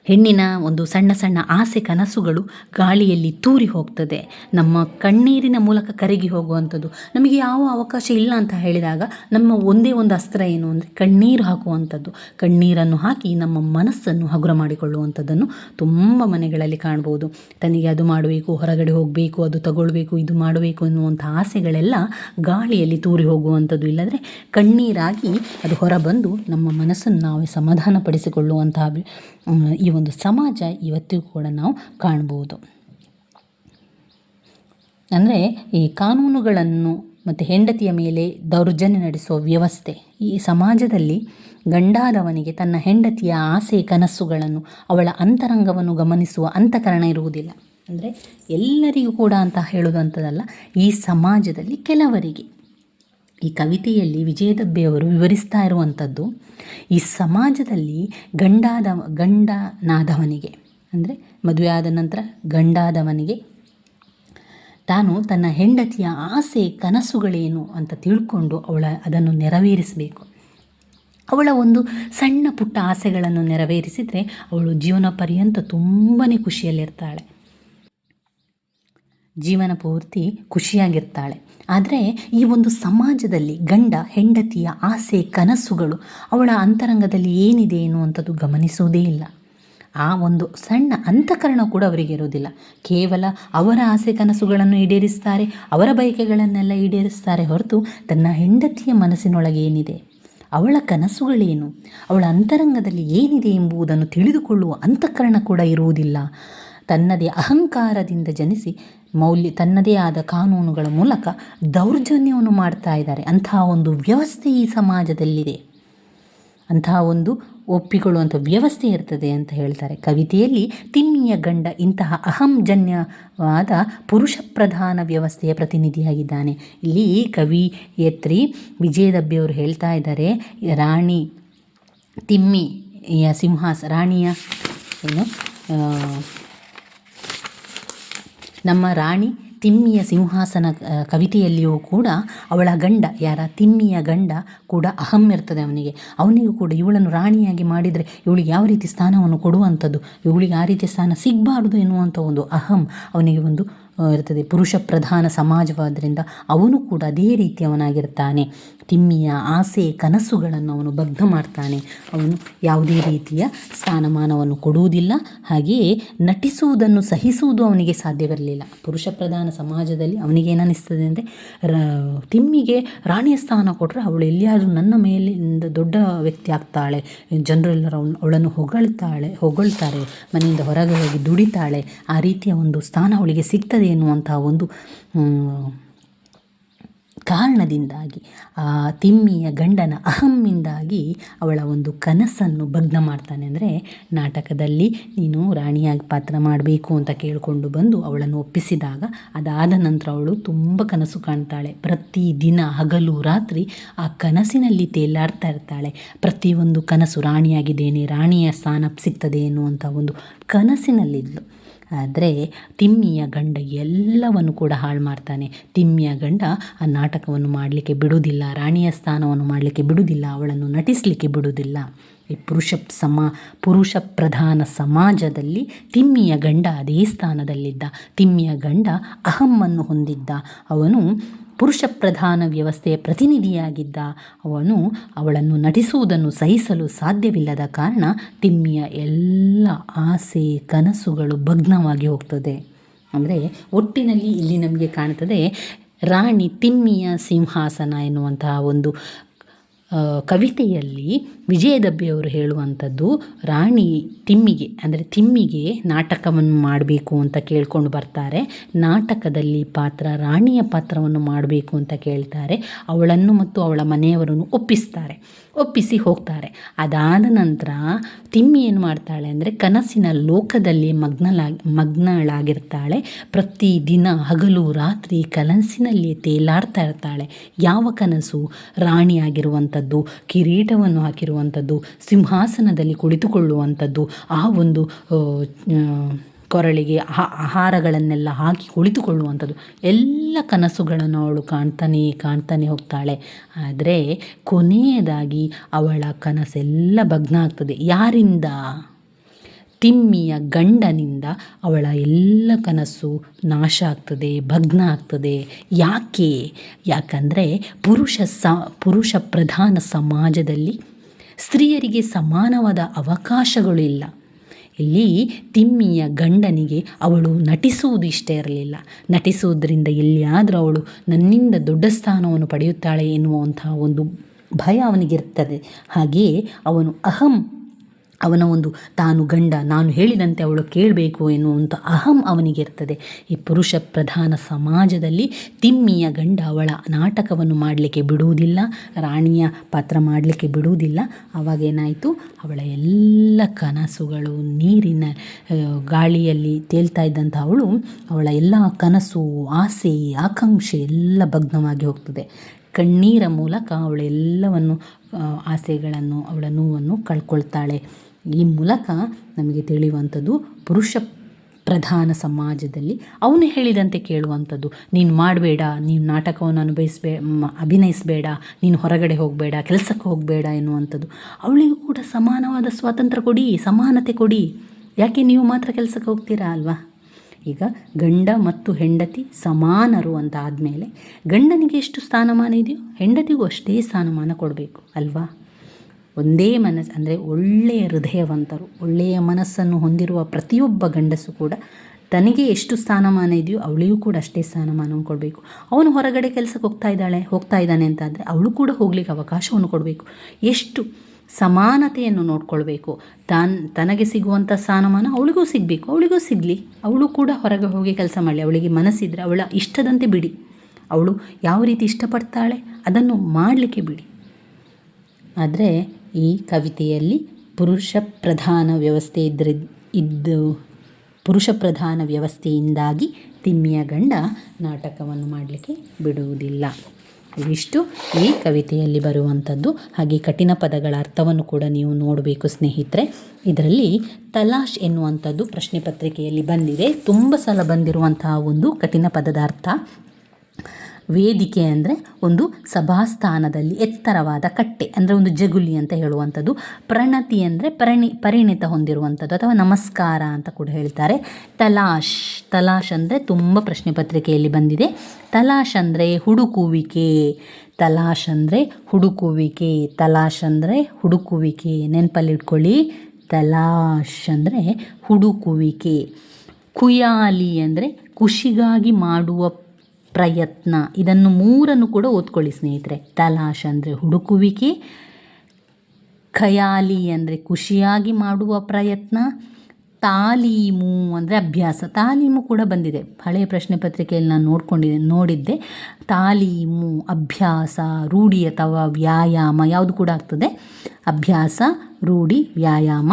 Speaker 1: ಹೆಣ್ಣಿನ ಒಂದು ಸಣ್ಣ ಸಣ್ಣ ಆಸೆ ಕನಸುಗಳು ಗಾಳಿಯಲ್ಲಿ ತೂರಿ ಹೋಗ್ತದೆ. ನಮ್ಮ ಕಣ್ಣೀರಿನ ಮೂಲಕ ಕರಗಿ ಹೋಗುವಂಥದ್ದು. ನಮಗೆ ಯಾವ ಅವಕಾಶ ಇಲ್ಲ ಅಂತ ಹೇಳಿದಾಗ ನಮ್ಮ ಒಂದೇ ಒಂದು ಅಸ್ತ್ರ ಏನು ಅಂದರೆ ಕಣ್ಣೀರು ಹಾಕುವಂಥದ್ದು. ಕಣ್ಣೀರನ್ನು ಹಾಕಿ ನಮ್ಮ ಮನಸ್ಸನ್ನು ಹಗುರ ಮಾಡಿಕೊಳ್ಳುವಂಥದ್ದನ್ನು ತುಂಬ ಮನೆಗಳಲ್ಲಿ ಕಾಣ್ಬೋದು. ತನಗೆ ಅದು ಮಾಡಬೇಕು, ಹೊರಗಡೆ ಹೋಗಬೇಕು, ಅದು ತಗೊಳ್ಬೇಕು, ಇದು ಮಾಡಬೇಕು ಎನ್ನುವಂಥ ಆಸೆಗಳೆಲ್ಲ ಗಾಳಿಯಲ್ಲಿ ತೂರಿ ಹೋಗುವಂಥದ್ದು. ಇಲ್ಲದ್ರೆ ಕಣ್ಣೀರಾಗಿ ಅದು ಹೊರಬಂದು ನಮ್ಮ ಮನಸ್ಸನ್ನು ನಾವೇ ಸಮಾಧಾನಪಡಿಸಿಕೊಳ್ಳುವಂತಹ ಈ ಒಂದು ಸಮಾಜ ಇವತ್ತಿಗೂ ಕೂಡ ನಾವು ಕಾಣ್ಬೋದು. ಅಂದರೆ ಈ ಕಾನೂನುಗಳನ್ನು ಮತ್ತು ಹೆಂಡತಿಯ ಮೇಲೆ ದೌರ್ಜನ್ಯ ನಡೆಸುವ ವ್ಯವಸ್ಥೆ, ಈ ಸಮಾಜದಲ್ಲಿ ಗಂಡಾದವನಿಗೆ ತನ್ನ ಹೆಂಡತಿಯ ಆಸೆ ಕನಸುಗಳನ್ನು, ಅವಳ ಅಂತರಂಗವನ್ನು ಗಮನಿಸುವ ಅಂತಃಕರಣ ಇರುವುದಿಲ್ಲ. ಅಂದರೆ ಎಲ್ಲರಿಗೂ ಕೂಡ ಅಂತ ಹೇಳುವುದಂಥದ್ದಲ್ಲ ಈ ಸಮಾಜದಲ್ಲಿ ಕೆಲವರಿಗೆ. ಈ ಕವಿತೆಯಲ್ಲಿ ವಿಜಯದಬ್ಬೆಯವರು ವಿವರಿಸ್ತಾ ಇರುವಂಥದ್ದು ಈ ಸಮಾಜದಲ್ಲಿ ಗಂಡಾದ ಗಂಡನಾದವನಿಗೆ, ಅಂದರೆ ಮದುವೆ ಆದ ನಂತರ ಗಂಡಾದವನಿಗೆ ತಾನು ತನ್ನ ಹೆಂಡತಿಯ ಆಸೆ, ಕನಸುಗಳೇನು ಅಂತ ತಿಳ್ಕೊಂಡು ಅವಳ ಅದನ್ನು ನೆರವೇರಿಸಬೇಕು. ಅವಳ ಒಂದು ಸಣ್ಣ ಪುಟ್ಟ ಆಸೆಗಳನ್ನು ನೆರವೇರಿಸಿದರೆ ಅವಳು ಜೀವನ ಪರ್ಯಂತ ತುಂಬಾ ಖುಷಿಯಲ್ಲಿರ್ತಾಳೆ. ಜೀವನ ಪೂರ್ತಿ ಖುಷಿಯಾಗಿರ್ತಾಳೆ. ಆದರೆ ಈ ಒಂದು ಸಮಾಜದಲ್ಲಿ ಗಂಡ, ಹೆಂಡತಿಯ ಆಸೆ, ಕನಸುಗಳು ಅವಳ ಅಂತರಂಗದಲ್ಲಿ ಏನಿದೆ ಎನ್ನುವಂಥದ್ದು ಗಮನಿಸುವುದೇ ಇಲ್ಲ. ಆ ಒಂದು ಸಣ್ಣ ಅಂತಃಕರಣ ಕೂಡ ಅವರಿಗೆ ಇರೋದಿಲ್ಲ. ಕೇವಲ ಅವರ ಆಸೆ, ಕನಸುಗಳನ್ನು ಈಡೇರಿಸ್ತಾರೆ, ಅವರ ಬಯಕೆಗಳನ್ನೆಲ್ಲ ಈಡೇರಿಸ್ತಾರೆ ಹೊರತು ತನ್ನ ಹೆಂಡತಿಯ ಮನಸ್ಸಿನೊಳಗೆ ಏನಿದೆ? ಅವಳ ಕನಸುಗಳೇನು? ಅವಳ ಅಂತರಂಗದಲ್ಲಿ ಏನಿದೆ ಎಂಬುದನ್ನು ತಿಳಿದುಕೊಳ್ಳುವ ಅಂತಃಕರಣ ಕೂಡ ಇರುವುದಿಲ್ಲ. ತನ್ನದೇ ಅಹಂಕಾರದಿಂದ ಜನಿಸಿ ಮೌಲ್ಯ, ತನ್ನದೇ ಆದ ಕಾನೂನುಗಳ ಮೂಲಕ ದೌರ್ಜನ್ಯವನ್ನು ಮಾಡ್ತಾ ಇದ್ದಾರೆ. ಅಂತಹ ಒಂದು ವ್ಯವಸ್ಥೆ ಈ ಸಮಾಜದಲ್ಲಿದೆ. ಅಂತಹ ಒಂದು ಒಪ್ಪಿಕೊಳ್ಳುವಂಥ ವ್ಯವಸ್ಥೆ ಇರ್ತದೆ ಅಂತ ಹೇಳ್ತಾರೆ. ಕವಿತೆಯಲ್ಲಿ ತಿಮ್ಮಿಯ ಗಂಡ ಇಂತಹ ಅಹಂಜನ್ಯವಾದ ಪುರುಷ ಪ್ರಧಾನ ವ್ಯವಸ್ಥೆಯ ಪ್ರತಿನಿಧಿಯಾಗಿದ್ದಾನೆ. ಇಲ್ಲಿ ಕವಿಯತ್ರಿ ವಿಜಯದಬ್ಬೆಯವರು ಹೇಳ್ತಾ ಇದ್ದಾರೆ, ರಾಣಿ ತಿಮ್ಮಿಯ ಸಿಂಹಾಸ, ರಾಣಿಯ ಏನು ನಮ್ಮ ರಾಣಿ ತಿಮ್ಮಿಯ ಸಿಂಹಾಸನ ಕವಿತೆಯಲ್ಲಿಯೂ ಕೂಡ ಅವಳ ಗಂಡ, ಯಾರ ತಿಮ್ಮಿಯ ಗಂಡ ಕೂಡ ಅಹಂ ಇರ್ತದೆ ಅವನಿಗೆ. ಅವನಿಗೂ ಕೂಡ ಇವಳನ್ನು ರಾಣಿಯಾಗಿ ಮಾಡಿದರೆ ಇವಳಿಗೆ ಯಾವ ರೀತಿ ಸ್ಥಾನವನ್ನು ಕೊಡುವಂಥದ್ದು, ಇವಳಿಗೆ ಆ ರೀತಿಯ ಸ್ಥಾನ ಸಿಗಬಾರ್ದು ಎನ್ನುವಂಥ ಒಂದು ಅಹಂ ಅವನಿಗೆ ಒಂದು ಇರ್ತದೆ. ಪುರುಷ ಪ್ರಧಾನ ಸಮಾಜವಾದ್ದರಿಂದ ಅವನು ಕೂಡ ಅದೇ ರೀತಿಯವನಾಗಿರ್ತಾನೆ ತಿಮ್ಮಿಯ ಆಸೆ, ಕನಸುಗಳನ್ನು ಅವನು ಬಗ್ಧ ಮಾಡ್ತಾನೆ. ಅವನು ಯಾವುದೇ ರೀತಿಯ ಸ್ಥಾನಮಾನವನ್ನು ಕೊಡುವುದಿಲ್ಲ. ಹಾಗೆಯೇ ನಟಿಸುವುದನ್ನು ಸಹಿಸುವುದು ಅವನಿಗೆ ಸಾಧ್ಯವಿರಲಿಲ್ಲ. ಪುರುಷ ಪ್ರಧಾನ ಸಮಾಜದಲ್ಲಿ ಅವನಿಗೆ ಏನನ್ನಿಸ್ತದೆ ಅಂದರೆ ತಿಮ್ಮಿಗೆ ರಾಣಿಯ ಸ್ಥಾನ ಕೊಟ್ಟರೆ ಅವಳು ಎಲ್ಲಿಯಾದರೂ ನನ್ನ ಮೇಲಿಂದ ದೊಡ್ಡ ವ್ಯಕ್ತಿ ಆಗ್ತಾಳೆ. ಜನರೆಲ್ಲರೂ ಅವಳನ್ನು ಹೊಗಳ್ತಾಳೆ, ಹೊಗಳ್ತಾರೆ. ಮನೆಯಿಂದ ಹೊರಗೆ ಹೋಗಿ ದುಡಿತಾಳೆ. ಆ ರೀತಿಯ ಒಂದು ಸ್ಥಾನ ಅವಳಿಗೆ ಸಿಗ್ತದೆ. ಎನ್ನುವಂತಹ ಒಂದು ಕಾರಣದಿಂದಾಗಿ ಆ ತಿಮ್ಮಿಯ ಗಂಡನ ಅಹಮ್ಮಿಂದಾಗಿ ಅವಳ ಒಂದು ಕನಸನ್ನು ಭಗ್ನ ಮಾಡ್ತಾನೆ ಅಂದರೆ ನಾಟಕದಲ್ಲಿ ನೀನು ರಾಣಿಯಾಗಿ ಪಾತ್ರ ಮಾಡಬೇಕು ಅಂತ ಕೇಳಿಕೊಂಡು ಬಂದು ಅವಳನ್ನು ಒಪ್ಪಿಸಿದಾಗ ಅದಾದ ನಂತರ ಅವಳು ತುಂಬ ಕನಸು ಕಾಣ್ತಾಳೆ. ಪ್ರತಿದಿನ ಹಗಲು ರಾತ್ರಿ ಆ ಕನಸಿನಲ್ಲಿ ತೇಲಾಡ್ತಾ ಇರ್ತಾಳೆ. ಪ್ರತಿಯೊಂದು ಕನಸು ರಾಣಿಯಾಗಿದ್ದೇನೆ, ರಾಣಿಯ ಸ್ಥಾನ ಸಿಗ್ತದೆ ಎನ್ನುವಂಥ ಒಂದು ಕನಸಿನಲ್ಲಿದ್ಲು. ಆದರೆ ತಿಮ್ಮಿಯ ಗಂಡ ಎಲ್ಲವನ್ನು ಕೂಡ ಹಾಳು ಮಾಡ್ತಾನೆ. ತಿಮ್ಮಿಯ ಗಂಡ ಆ ನಾಟಕವನ್ನು ಮಾಡಲಿಕ್ಕೆ ಬಿಡುವುದಿಲ್ಲ, ರಾಣಿಯ ಸ್ಥಾನವನ್ನು ಮಾಡಲಿಕ್ಕೆ ಬಿಡುವುದಿಲ್ಲ, ಅವಳನ್ನು ನಟಿಸಲಿಕ್ಕೆ ಬಿಡುವುದಿಲ್ಲ. ಈ ಪುರುಷ ಸಮ, ಪುರುಷ ಪ್ರಧಾನ ಸಮಾಜದಲ್ಲಿ ತಿಮ್ಮಿಯ ಗಂಡ ಅದೇ ಸ್ಥಾನದಲ್ಲಿದ್ದ. ತಿಮ್ಮಿಯ ಗಂಡ ಅಹಮ್ಮನ್ನು ಹೊಂದಿದ್ದ. ಅವನು ಪುರುಷ ಪ್ರಧಾನ ವ್ಯವಸ್ಥೆಯ ಪ್ರತಿನಿಧಿಯಾಗಿದ್ದ ಅವನು ಅವಳನ್ನು ನಟಿಸುವುದನ್ನು ಸಹಿಸಲು ಸಾಧ್ಯವಿಲ್ಲದ ಕಾರಣ ತಿಮ್ಮಿಯ ಎಲ್ಲ ಆಸೆ, ಕನಸುಗಳು ಭಗ್ನವಾಗಿ ಹೋಗ್ತದೆ. ಅಂದರೆ ಒಟ್ಟಿನಲ್ಲಿ ಇಲ್ಲಿ ನಮಗೆ ಕಾಣ್ತದೆ ರಾಣಿ ತಿಮ್ಮಿಯ ಸಿಂಹಾಸನ ಎನ್ನುವಂತಹ ಒಂದು ಕವಿತೆಯಲ್ಲಿ ವಿಜಯದಬ್ಬಿಯವರು ಹೇಳುವಂಥದ್ದು ರಾಣಿ ತಿಮ್ಮಿಗೆ, ಅಂದರೆ ತಿಮ್ಮಿಗೆ ನಾಟಕವನ್ನು ಮಾಡಬೇಕು ಅಂತ ಕೇಳ್ಕೊಂಡು ಬರ್ತಾರೆ. ನಾಟಕದಲ್ಲಿ ಪಾತ್ರ ರಾಣಿಯ ಪಾತ್ರವನ್ನು ಮಾಡಬೇಕು ಅಂತ ಕೇಳ್ತಾರೆ. ಅವಳನ್ನು ಮತ್ತು ಅವಳ ಮನೆಯವರನ್ನು ಒಪ್ಪಿಸ್ತಾರೆ. ಒಪ್ಪಿಸಿ ಹೋಗ್ತಾರೆ. ಅದಾದ ನಂತರ ತಿಮ್ಮಿ ಏನು ಮಾಡ್ತಾಳೆ ಅಂದರೆ ಕನಸಿನ ಲೋಕದಲ್ಲಿ ಮಗ್ನಲಾಗಿ, ಮಗ್ನಳಾಗಿರ್ತಾಳೆ. ಪ್ರತಿದಿನ ಹಗಲು ರಾತ್ರಿ ಕನಸಿನಲ್ಲಿ ತೇಲಾಡ್ತಾ ಇರ್ತಾಳೆ. ಯಾವ ಕನಸು? ರಾಣಿಯಾಗಿರುವಂಥದ್ದು, ಕಿರೀಟವನ್ನು ಹಾಕಿರುವಂಥದ್ದು, ಸಿಂಹಾಸನದಲ್ಲಿ ಕುಳಿತುಕೊಳ್ಳುವಂಥದ್ದು, ಆ ಒಂದು ಕೊರಳಿಗೆ ಆಹಾ- ಆಹಾರಗಳನ್ನೆಲ್ಲ ಹಾಕಿ ಕುಳಿತುಕೊಳ್ಳುವಂಥದ್ದು ಎಲ್ಲ ಕನಸುಗಳನ್ನು ಅವಳು ಕಾಣ್ತಾನೆ ಕಾಣ್ತಾನೆ ಹೋಗ್ತಾಳೆ. ಆದರೆ ಕೊನೆಯದಾಗಿ ಅವಳ ಕನಸೆಲ್ಲ ಭಗ್ನ ಆಗ್ತದೆ ಯಾರಿಂದ? ತಿಮ್ಮಿಯ ಗಂಡನಿಂದ ಅವಳ ಎಲ್ಲ ಕನಸು ನಾಶ ಆಗ್ತದೆ, ಭಗ್ನ ಆಗ್ತದೆ. ಯಾಕೆ? ಯಾಕಂದರೆ ಪುರುಷ ಸ, ಪುರುಷ ಪ್ರಧಾನ ಸಮಾಜದಲ್ಲಿ ಸ್ತ್ರೀಯರಿಗೆ ಸಮಾನವಾದ ಅವಕಾಶಗಳು ಇಲ್ಲ. ಇಲ್ಲಿ ತಿಮ್ಮಿಯ ಗಂಡನಿಗೆ ಅವಳು ನಟಿಸುವುದು ಇಷ್ಟ ಇರಲಿಲ್ಲ. ನಟಿಸುವುದರಿಂದ ಎಲ್ಲಿಯಾದರೂ ಅವಳು ನನ್ನಿಂದ ದೊಡ್ಡ ಸ್ಥಾನವನ್ನು ಪಡೆಯುತ್ತಾಳೆ ಎನ್ನುವಂತಹ ಒಂದು ಭಯ ಅವನಿಗಿರ್ತದೆ. ಹಾಗೆಯೇ ಅವನು ಅಹಂ ಅವನ ಒಂದು ತಾನು ಗಂಡ, ನಾನು ಹೇಳಿದಂತೆ ಅವಳು ಕೇಳಬೇಕು ಎನ್ನುವಂಥ ಅಹಂ ಅವನಿಗೆ ಇರ್ತದೆ ಈ ಪುರುಷ ಪ್ರಧಾನ ಸಮಾಜದಲ್ಲಿ ತಿಮ್ಮಿಯ ಗಂಡ ಅವಳ ನಾಟಕವನ್ನು ಮಾಡಲಿಕ್ಕೆ ಬಿಡುವುದಿಲ್ಲ, ರಾಣಿಯ ಪಾತ್ರ ಮಾಡಲಿಕ್ಕೆ ಬಿಡುವುದಿಲ್ಲ. ಆವಾಗೇನಾಯಿತು ಅವಳ ಎಲ್ಲ ಕನಸುಗಳು ನೀರಿನ ಗಾಳಿಯಲ್ಲಿ ತೇಲ್ತಾ ಇದ್ದಂಥ ಅವಳು ಅವಳ ಎಲ್ಲ ಕನಸು, ಆಸೆ, ಆಕಾಂಕ್ಷೆ ಎಲ್ಲ ಭಗ್ನವಾಗಿ ಹೋಗ್ತದೆ. ಕಣ್ಣೀರ ಮೂಲಕ ಅವಳೆಲ್ಲವನ್ನು ಆಸೆಗಳನ್ನು, ಅವಳ ನೋವನ್ನು ಕಳ್ಕೊಳ್ತಾಳೆ. ಈ ಮೂಲಕ ನಮಗೆ ತಿಳಿಯುವಂಥದ್ದು ಪುರುಷ ಪ್ರಧಾನ ಸಮಾಜದಲ್ಲಿ ಅವನು ಹೇಳಿದಂತೆ ಕೇಳುವಂಥದ್ದು, ನೀನು ಮಾಡಬೇಡ, ನೀನು ನಾಟಕವನ್ನು ಅನುಭವಿಸ್ಬೇ ಅಭಿನಯಿಸಬೇಡ, ನೀನು ಹೊರಗಡೆ ಹೋಗಬೇಡ, ಕೆಲಸಕ್ಕೆ ಹೋಗಬೇಡ ಎನ್ನುವಂಥದ್ದು. ಅವಳಿಗೂ ಕೂಡ ಸಮಾನವಾದ ಸ್ವಾತಂತ್ರ್ಯ ಕೊಡಿ, ಸಮಾನತೆ ಕೊಡಿ. ಯಾಕೆ ನೀವು ಮಾತ್ರ ಕೆಲಸಕ್ಕೆ ಹೋಗ್ತೀರಾ ಅಲ್ವಾ? ಈಗ ಗಂಡ ಮತ್ತು ಹೆಂಡತಿ ಸಮಾನರು ಅಂತ ಆದಮೇಲೆ ಗಂಡನಿಗೆ ಎಷ್ಟು ಸ್ಥಾನಮಾನ ಇದೆಯೋ, ಹೆಂಡತಿಗೂ ಅಷ್ಟೇ ಸ್ಥಾನಮಾನ ಕೊಡಬೇಕು ಅಲ್ವಾ? ಒಂದೇ ಮನಸ್ಸು, ಅಂದರೆ ಒಳ್ಳೆಯ ಹೃದಯವಂತರು, ಒಳ್ಳೆಯ ಮನಸ್ಸನ್ನು ಹೊಂದಿರುವ ಪ್ರತಿಯೊಬ್ಬ ಗಂಡಸು ಕೂಡ ತನಗೆ ಎಷ್ಟು ಸ್ಥಾನಮಾನ ಇದೆಯೋ ಅವಳಿಗೂ ಕೂಡ ಅಷ್ಟೇ ಸ್ಥಾನಮಾನವನ್ನು ಕೊಡಬೇಕು. ಅವನು ಹೊರಗಡೆ ಕೆಲಸಕ್ಕೆ ಹೋಗ್ತಾ ಇದ್ದಾಳೆ, ಹೋಗ್ತಾ ಇದ್ದಾನೆ ಅಂತ ಅವಳು ಕೂಡ ಹೋಗ್ಲಿಕ್ಕೆ ಅವಕಾಶವನ್ನು ಕೊಡಬೇಕು. ಎಷ್ಟು ಸಮಾನತೆಯನ್ನು ನೋಡ್ಕೊಳ್ಬೇಕು, ತಾನ್, ತನಗೆ ಸಿಗುವಂಥ ಸ್ಥಾನಮಾನ ಅವಳಿಗೂ ಸಿಗಬೇಕು, ಅವಳಿಗೂ ಸಿಗಲಿ, ಅವಳು ಕೂಡ ಹೊರಗೆ ಹೋಗಿ ಕೆಲಸ ಮಾಡಲಿ, ಅವಳಿಗೆ ಮನಸ್ಸಿದ್ರೆ ಅವಳ ಇಷ್ಟದಂತೆ ಬಿಡಿ. ಅವಳು ಯಾವ ರೀತಿ ಇಷ್ಟಪಡ್ತಾಳೆ ಅದನ್ನು ಮಾಡಲಿಕ್ಕೆ ಬಿಡಿ. ಆದರೆ ಈ ಕವಿತೆಯಲ್ಲಿ ಪುರುಷ ಪ್ರಧಾನ ವ್ಯವಸ್ಥೆ ಇದ್ರ, ಇದ್ದು, ಪುರುಷ ಪ್ರಧಾನ ವ್ಯವಸ್ಥೆಯಿಂದಾಗಿ ತಿಮ್ಮಿಯ ಗಂಡ ನಾಟಕವನ್ನು ಮಾಡಲಿಕ್ಕೆ ಬಿಡುವುದಿಲ್ಲ. ಇವಿಷ್ಟು ಈ ಕವಿತೆಯಲ್ಲಿ ಬರುವಂಥದ್ದು. ಹಾಗೆ ಕಠಿಣ ಪದಗಳ ಅರ್ಥವನ್ನು ಕೂಡ ನೀವು ನೋಡಬೇಕು ಸ್ನೇಹಿತರೆ. ಇದರಲ್ಲಿ ತಲಾಶ್ ಎನ್ನುವಂಥದ್ದು ಪ್ರಶ್ನೆ ಪತ್ರಿಕೆಯಲ್ಲಿ ಬಂದಿದೆ. ತುಂಬ ಸಲ ಬಂದಿರುವಂತಹ ಒಂದು ಕಠಿಣ ಪದದ ಅರ್ಥ. ವೇದಿಕೆ ಅಂದರೆ ಒಂದು ಸಭಾಸ್ಥಾನದಲ್ಲಿ ಎತ್ತರವಾದ ಕಟ್ಟೆ ಅಂದರೆ ಒಂದು ಜಗುಲಿ ಅಂತ ಹೇಳುವಂಥದ್ದು. ಪ್ರಣತಿ ಅಂದರೆ ಪರಿಣಿ, ಪರಿಣಿತ ಹೊಂದಿರುವಂಥದ್ದು ಅಥವಾ ನಮಸ್ಕಾರ ಅಂತ ಕೂಡ ಹೇಳ್ತಾರೆ. ತಲಾಶ್ ತಲಾಶ್ ಅಂದರೆ ತುಂಬ ಪ್ರಶ್ನೆ ಪತ್ರಿಕೆಯಲ್ಲಿ ಬಂದಿದೆ. ತಲಾಶ್ ಅಂದರೆ ಹುಡುಕುವಿಕೆ, ತಲಾಶ್ ಅಂದರೆ ಹುಡುಕುವಿಕೆ, ತಲಾಶ್ ಅಂದರೆ ಹುಡುಕುವಿಕೆ ನೆನಪಲ್ಲಿಟ್ಕೊಳ್ಳಿ ತಲಾಶ್ ಅಂದರೆ ಹುಡುಕುವಿಕೆ. ಕುಯಾಲಿ ಅಂದರೆ ಖುಷಿಗಾಗಿ ಮಾಡುವ ಪ್ರಯತ್ನ. ಇದನ್ನು ಮೂರನ್ನು ಕೂಡ ಓದ್ಕೊಳ್ಳಿ ಸ್ನೇಹಿತರೆ. ತಲಾಶ್ ಅಂದರೆ ಹುಡುಕುವಿಕೆ, ಖಯಾಲಿ ಅಂದರೆ ಖುಷಿಯಾಗಿ ಮಾಡುವ ಪ್ರಯತ್ನ, ತಾಲೀಮು ಅಂದರೆ ಅಭ್ಯಾಸ. ತಾಲೀಮು ಕೂಡ ಬಂದಿದೆ. ಹಳೆಯ ಪ್ರಶ್ನೆ ಪತ್ರಿಕೆಯಲ್ಲಿ ನಾನು ನೋಡ್ಕೊಂಡಿದ್ದೆ, ನೋಡಿದ್ದೆ. ತಾಲೀಮು, ಅಭ್ಯಾಸ ರೂಢಿ ಅಥವಾ ವ್ಯಾಯಾಮ ಯಾವುದು ಕೂಡ ಆಗ್ತದೆ. ಅಭ್ಯಾಸ, ರೂಢಿ, ವ್ಯಾಯಾಮ.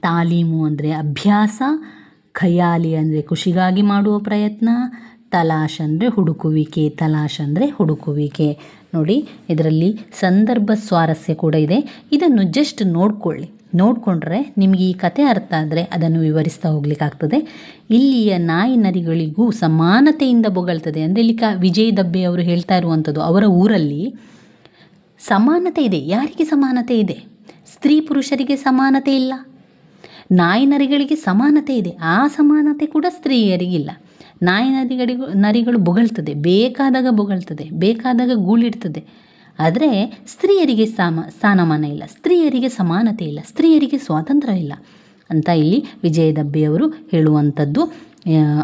Speaker 1: ತಾಲೀಮು ಅಂದರೆ ಅಭ್ಯಾಸ, ಖಯಾಲಿ ಅಂದರೆ ಖುಷಿಗಾಗಿ ಮಾಡುವ ಪ್ರಯತ್ನ ತಲಾಶ್ ಅಂದರೆ ಹುಡುಕುವಿಕೆ, ತಲಾಶ್ ಅಂದರೆ ಹುಡುಕುವಿಕೆ. ನೋಡಿ, ಇದರಲ್ಲಿ ಸಂದರ್ಭ ಸ್ವಾರಸ್ಯ ಕೂಡ ಇದೆ. ಇದನ್ನು ಜಸ್ಟ್ ನೋಡಿಕೊಳ್ಳಿ. ನೋಡಿಕೊಂಡ್ರೆ ನಿಮಗೆ ಈ ಕತೆ ಅರ್ಥ ಆದರೆ ಅದನ್ನು ವಿವರಿಸ್ತಾ ಹೋಗ್ಲಿಕ್ಕಾಗ್ತದೆ. ಇಲ್ಲಿಯ ನಾಯಿ ನರಿಗಳಿಗೂ ಸಮಾನತೆಯಿಂದ ಬೊಗಳ್ತದೆ. ಅಂದರೆ ಇಲ್ಲಿ ಕ ವಿಜಯ್ ದಬ್ಬೆ ಅವರು ಹೇಳ್ತಾ ಇರುವಂಥದ್ದು ಅವರ ಊರಲ್ಲಿ ಸಮಾನತೆ ಇದೆ. ಯಾರಿಗೆ ಸಮಾನತೆ ಇದೆ? ಸ್ತ್ರೀ ಪುರುಷರಿಗೆ ಸಮಾನತೆ ಇಲ್ಲ. ನಾಯಿ ನರಿಗಳಿಗೆ ಸಮಾನತೆ ಇದೆ. ಆ ಸಮಾನತೆ ಕೂಡ ಸ್ತ್ರೀಯರಿಗಿಲ್ಲ. ನಾಯಿ ನರಿಗಳಿಗೂ ನರಿಗಳು ಬೊಗಳ್ತದೆ, ಬೇಕಾದಾಗ ಬೊಗಳ್ತದೆ, ಬೇಕಾದಾಗ ಗೂಳಿಡ್ತದೆ. ಆದರೆ ಸ್ತ್ರೀಯರಿಗೆ ಸಾಮ, ಸ್ಥಾನಮಾನ ಇಲ್ಲ, ಸ್ತ್ರೀಯರಿಗೆ ಸಮಾನತೆ ಇಲ್ಲ, ಸ್ತ್ರೀಯರಿಗೆ ಸ್ವಾತಂತ್ರ್ಯ ಇಲ್ಲ ಅಂತ ಇಲ್ಲಿ ವಿಜಯ ದಬ್ಬೆಯವರು ಹೇಳುವಂಥದ್ದು.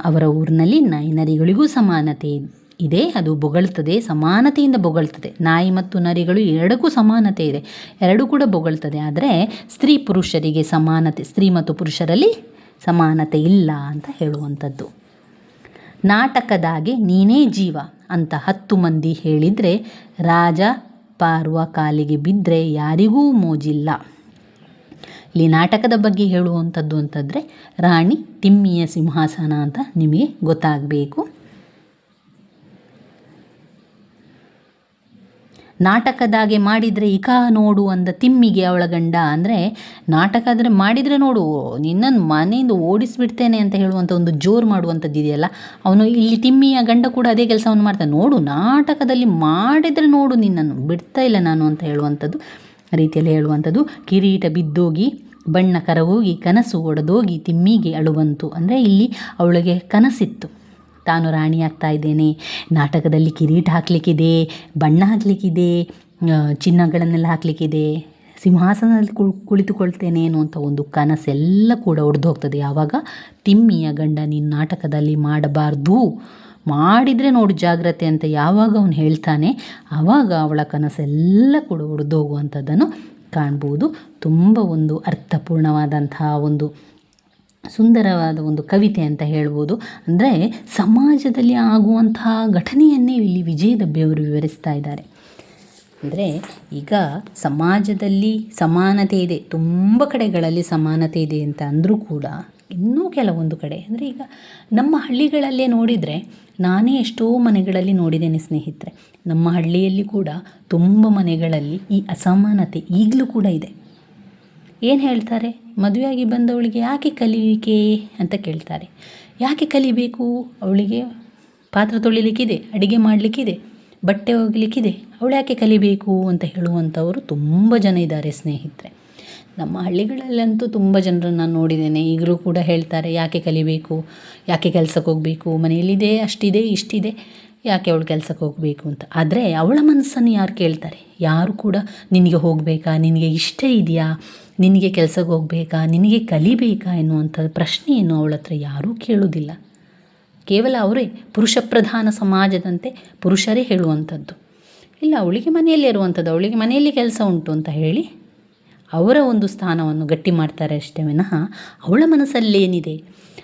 Speaker 1: ಅವರ ಊರಿನಲ್ಲಿ ನಾಯಿ ನರಿಗಳಿಗೂ ಸಮಾನತೆ ಇದೆ, ಅದು ಬೊಗಳ್ತದೆ, ಸಮಾನತೆಯಿಂದ ಬೊಗಳ್ತದೆ. ನಾಯಿ ಮತ್ತು ನರಿಗಳು ಎರಡಕ್ಕೂ ಸಮಾನತೆ ಇದೆ, ಎರಡೂ ಕೂಡ ಬೊಗಳ್ತದೆ. ಆದರೆ ಸ್ತ್ರೀ ಪುರುಷರಿಗೆ ಸಮಾನತೆ, ಸ್ತ್ರೀ ಮತ್ತು ಪುರುಷರಲ್ಲಿ ಸಮಾನತೆ ಇಲ್ಲ ಅಂತ ಹೇಳುವಂಥದ್ದು. ನಾಟಕದಾಗೆ ನೀನೇ ಜೀವ ಅಂತ ಹತ್ತು ಮಂದಿ ಹೇಳಿದರೆ ರಾಜ ಪಾರುವ ಕಾಲಿಗೆ ಬಿದ್ದರೆ ಯಾರಿಗೂ ಮೋಜಿಲ್ಲ. ಇಲ್ಲಿ ನಾಟಕದ ಬಗ್ಗೆ ಹೇಳುವಂಥದ್ದು ಅಂತಂದರೆ ರಾಣಿ ತಿಮ್ಮಿಯ ಸಿಂಹಾಸನ ಅಂತ ನಿಮಗೆ ಗೊತ್ತಾಗಬೇಕು. ನಾಟಕದಾಗೆ ಮಾಡಿದರೆ ಇಕ ನೋಡು ಅಂದ ತಿಮ್ಮಿಗೆ ಅವಳ ಗಂಡ. ಅಂದರೆ ನಾಟಕ ಆದರೆ ಮಾಡಿದರೆ ನೋಡು ನಿನ್ನನ್ನು ಮನೆಯಿಂದ ಓಡಿಸಿಬಿಡ್ತೇನೆ ಅಂತ ಹೇಳುವಂಥ ಒಂದು ಜೋರು ಮಾಡುವಂಥದ್ದು ಇದೆಯಲ್ಲ, ಅವನು ಇಲ್ಲಿ ತಿಮ್ಮಿಯ ಗಂಡ ಕೂಡ ಅದೇ ಕೆಲಸವನ್ನು ಮಾಡ್ತಾನೆ. ನೋಡು, ನಾಟಕದಲ್ಲಿ ಮಾಡಿದರೆ ನೋಡು, ನಿನ್ನನ್ನು ಬಿಡ್ತಾ ಇಲ್ಲ ನಾನು ಅಂತ ಹೇಳುವಂಥದ್ದು ರೀತಿಯಲ್ಲಿ ಹೇಳುವಂಥದ್ದು. ಕಿರೀಟ ಬಿದ್ದೋಗಿ, ಬಣ್ಣ ಕರಗೋಗಿ, ಕನಸು ಒಡೆದೋಗಿ ತಿಮ್ಮಿಗೆ ಅಳುವಂತು. ಅಂದರೆ ಇಲ್ಲಿ ಅವಳಿಗೆ ಕನಸಿತ್ತು. ತಾನು ರಾಣಿ ಆಗ್ತಾ ಇದ್ದೇನೆ. ನಾಟಕದಲ್ಲಿ ಕಿರೀಟ ಹಾಕಲಿಕ್ಕಿದೆ, ಬಣ್ಣ ಹಾಕಲಿಕ್ಕಿದೆ ಚಿನ್ನಗಳನ್ನೆಲ್ಲ ಹಾಕಲಿಕ್ಕಿದೆ. ಸಿಂಹಾಸನದಲ್ಲಿ ಕುಳ್, ಕುಳಿತುಕೊಳ್ತೇನೆ ಅನ್ನುವಂಥ ಒಂದು ಕನಸೆಲ್ಲ ಕೂಡ ಒಡೆದು ಹೋಗ್ತದೆ. ಯಾವಾಗ? ತಿಮ್ಮಿಯ ಗಂಡ ನೀನು ನಾಟಕದಲ್ಲಿ ಮಾಡಬಾರ್ದು. ಮಾಡಿದರೆ ನೋಡು ಜಾಗ್ರತೆ ಅಂತ ಯಾವಾಗ ಅವನು ಹೇಳ್ತಾನೆ ಆವಾಗ ಅವಳ ಕನಸೆಲ್ಲ ಕೂಡ ಒಡೆದು ಹೋಗುವಂಥದ್ದನ್ನು ಕಾಣ್ಬೋದು. ತುಂಬ ಒಂದು ಅರ್ಥಪೂರ್ಣವಾದಂತಹ ಒಂದು ಸುಂದರವಾದ ಒಂದು ಕವಿತೆ ಅಂತ ಹೇಳ್ಬೋದು. ಅಂದರೆ ಸಮಾಜದಲ್ಲಿ ಆಗುವಂತಹ ಘಟನೆಯನ್ನೇ ಇಲ್ಲಿ ವಿಜಯ ದಬ್ಬೆಯವರು ವಿವರಿಸ್ತಾ ಇದ್ದಾರೆ. ಅಂದರೆ ಈಗ ಸಮಾಜದಲ್ಲಿ ಸಮಾನತೆ ಇದೆ, ತುಂಬ ಕಡೆಗಳಲ್ಲಿ ಸಮಾನತೆ ಇದೆ ಅಂತ ಅಂದರೂ ಕೂಡ ಇನ್ನೂ ಕೆಲವೊಂದು ಕಡೆ. ಅಂದರೆ ಈಗ ನಮ್ಮ ಹಳ್ಳಿಗಳಲ್ಲೇ ನೋಡಿದರೆ ನಾನೇ ಎಷ್ಟೋ ಮನೆಗಳಲ್ಲಿ ನೋಡಿದ್ದೇನೆ ಸ್ನೇಹಿತರೆ. ನಮ್ಮ ಹಳ್ಳಿಯಲ್ಲಿ ಕೂಡ ತುಂಬ ಮನೆಗಳಲ್ಲಿ ಈ ಅಸಮಾನತೆ ಈಗಲೂ ಕೂಡ ಇದೆ. ಏನು ಹೇಳ್ತಾರೆ? ಮದುವೆಯಾಗಿ ಬಂದವಳಿಗೆ ಯಾಕೆ ಕಲಿಯಲಿಕ್ಕೆ ಅಂತ ಕೇಳ್ತಾರೆ. ಯಾಕೆ ಕಲಿಬೇಕು? ಅವಳಿಗೆ ಪಾತ್ರ ತೊಳಿಲಿಕ್ಕಿದೆ, ಅಡುಗೆ ಮಾಡಲಿಕ್ಕಿದೆ, ಬಟ್ಟೆ ಒಗಿಲಿಕ್ಕಿದೆ, ಅವಳು ಯಾಕೆ ಕಲಿಬೇಕು ಅಂತ ಹೇಳುವಂಥವರು ತುಂಬ ಜನ ಇದ್ದಾರೆ ಸ್ನೇಹಿತರೆ. ನಮ್ಮ ಹಳ್ಳಿಗಳಲ್ಲಂತೂ ತುಂಬ ಜನರನ್ನು ನಾನು ನೋಡಿದ್ದೇನೆ. ಈಗಲೂ ಕೂಡ ಹೇಳ್ತಾರೆ, ಯಾಕೆ ಕಲಿಬೇಕು? ಯಾಕೆ ಕೆಲ್ಸಕ್ಕೆ ಹೋಗಬೇಕು? ಮನೆಯಲ್ಲಿದೆ, ಅಷ್ಟಿದೆ, ಇಷ್ಟಿದೆ, ಯಾಕೆ ಅವಳು ಕೆಲಸಕ್ಕೆ ಹೋಗಬೇಕು ಅಂತ. ಆದರೆ ಅವಳ ಮನಸ್ಸನ್ನು ಯಾರು ಕೇಳ್ತಾರೆ? ಯಾರು ಕೂಡ ನಿನಗೆ ಹೋಗಬೇಕಾ? ನಿನಗೆ ಇಷ್ಟ ಇದೆಯಾ? ನಿನಗೆ ಕೆಲಸಕ್ಕೆ ಹೋಗಬೇಕಾ? ನಿನಗೆ ಕಲಿಬೇಕಾ ಎನ್ನುವಂಥ ಪ್ರಶ್ನೆಯನ್ನು ಅವಳ ಹತ್ರ ಯಾರೂ ಕೇಳುವುದಿಲ್ಲ. ಕೇವಲ ಅವರೇ ಪುರುಷ ಪ್ರಧಾನ ಸಮಾಜದಂತೆ ಪುರುಷರೇ ಹೇಳುವಂಥದ್ದು. ಇಲ್ಲ, ಅವಳಿಗೆ ಮನೆಯಲ್ಲೇ ಇರುವಂಥದ್ದು, ಅವಳಿಗೆ ಮನೆಯಲ್ಲಿ ಕೆಲಸ ಉಂಟು ಅಂತ ಹೇಳಿ ಅವರ ಒಂದು ಸ್ಥಾನವನ್ನು ಗಟ್ಟಿ ಮಾಡ್ತಾರೆ ಅಷ್ಟೇ ವಿನಃ ಅವಳ ಮನಸ್ಸಲ್ಲೇನಿದೆ?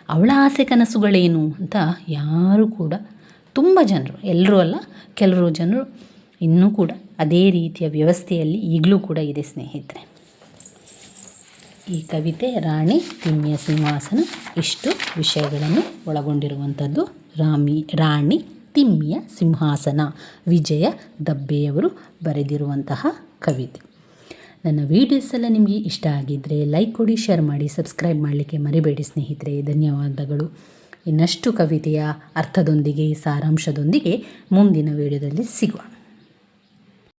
Speaker 1: ಅವಳ ಆಸೆ ಕನಸುಗಳೇನು ಅಂತ ಯಾರೂ ಕೂಡ ತುಂಬ ಜನರು, ಎಲ್ಲರೂ ಅಲ್ಲ, ಕೆಲವರು ಜನರು ಇನ್ನೂ ಕೂಡ ಅದೇ ರೀತಿಯ ವ್ಯವಸ್ಥೆಯಲ್ಲಿ ಈಗಲೂ ಕೂಡ ಇದೆ ಸ್ನೇಹಿತರೆ. ಈ ಕವಿತೆ ರಾಣಿ ತಿಮ್ಮಿಯ ಸಿಂಹಾಸನ ಇಷ್ಟು ವಿಷಯಗಳನ್ನು ಒಳಗೊಂಡಿರುವಂಥದ್ದು. ರಾಮಿ, ರಾಣಿ ತಿಮ್ಮಿಯ ಸಿಂಹಾಸನ ವಿಜಯ ದಬ್ಬೆಯವರು ಬರೆದಿರುವಂತಹ ಕವಿತೆ. ನನ್ನ ವೀಡಿಯೋಸ್ ಎಲ್ಲ ನಿಮಗೆ ಇಷ್ಟ ಆಗಿದ್ದರೆ ಲೈಕ್ ಕೊಡಿ ಶೇರ್ ಮಾಡಿ ಸಬ್ಸ್ಕ್ರೈಬ್ ಮಾಡಲಿಕ್ಕೆ ಮರಿಬೇಡಿ ಸ್ನೇಹಿತರೆ. ಧನ್ಯವಾದಗಳು. ಇನ್ನಷ್ಟು ಕವಿತೆಯ ಅರ್ಥದೊಂದಿಗೆ, ಸಾರಾಂಶದೊಂದಿಗೆ ಮುಂದಿನ ವೀಡಿಯೋದಲ್ಲಿ ಸಿಗುವ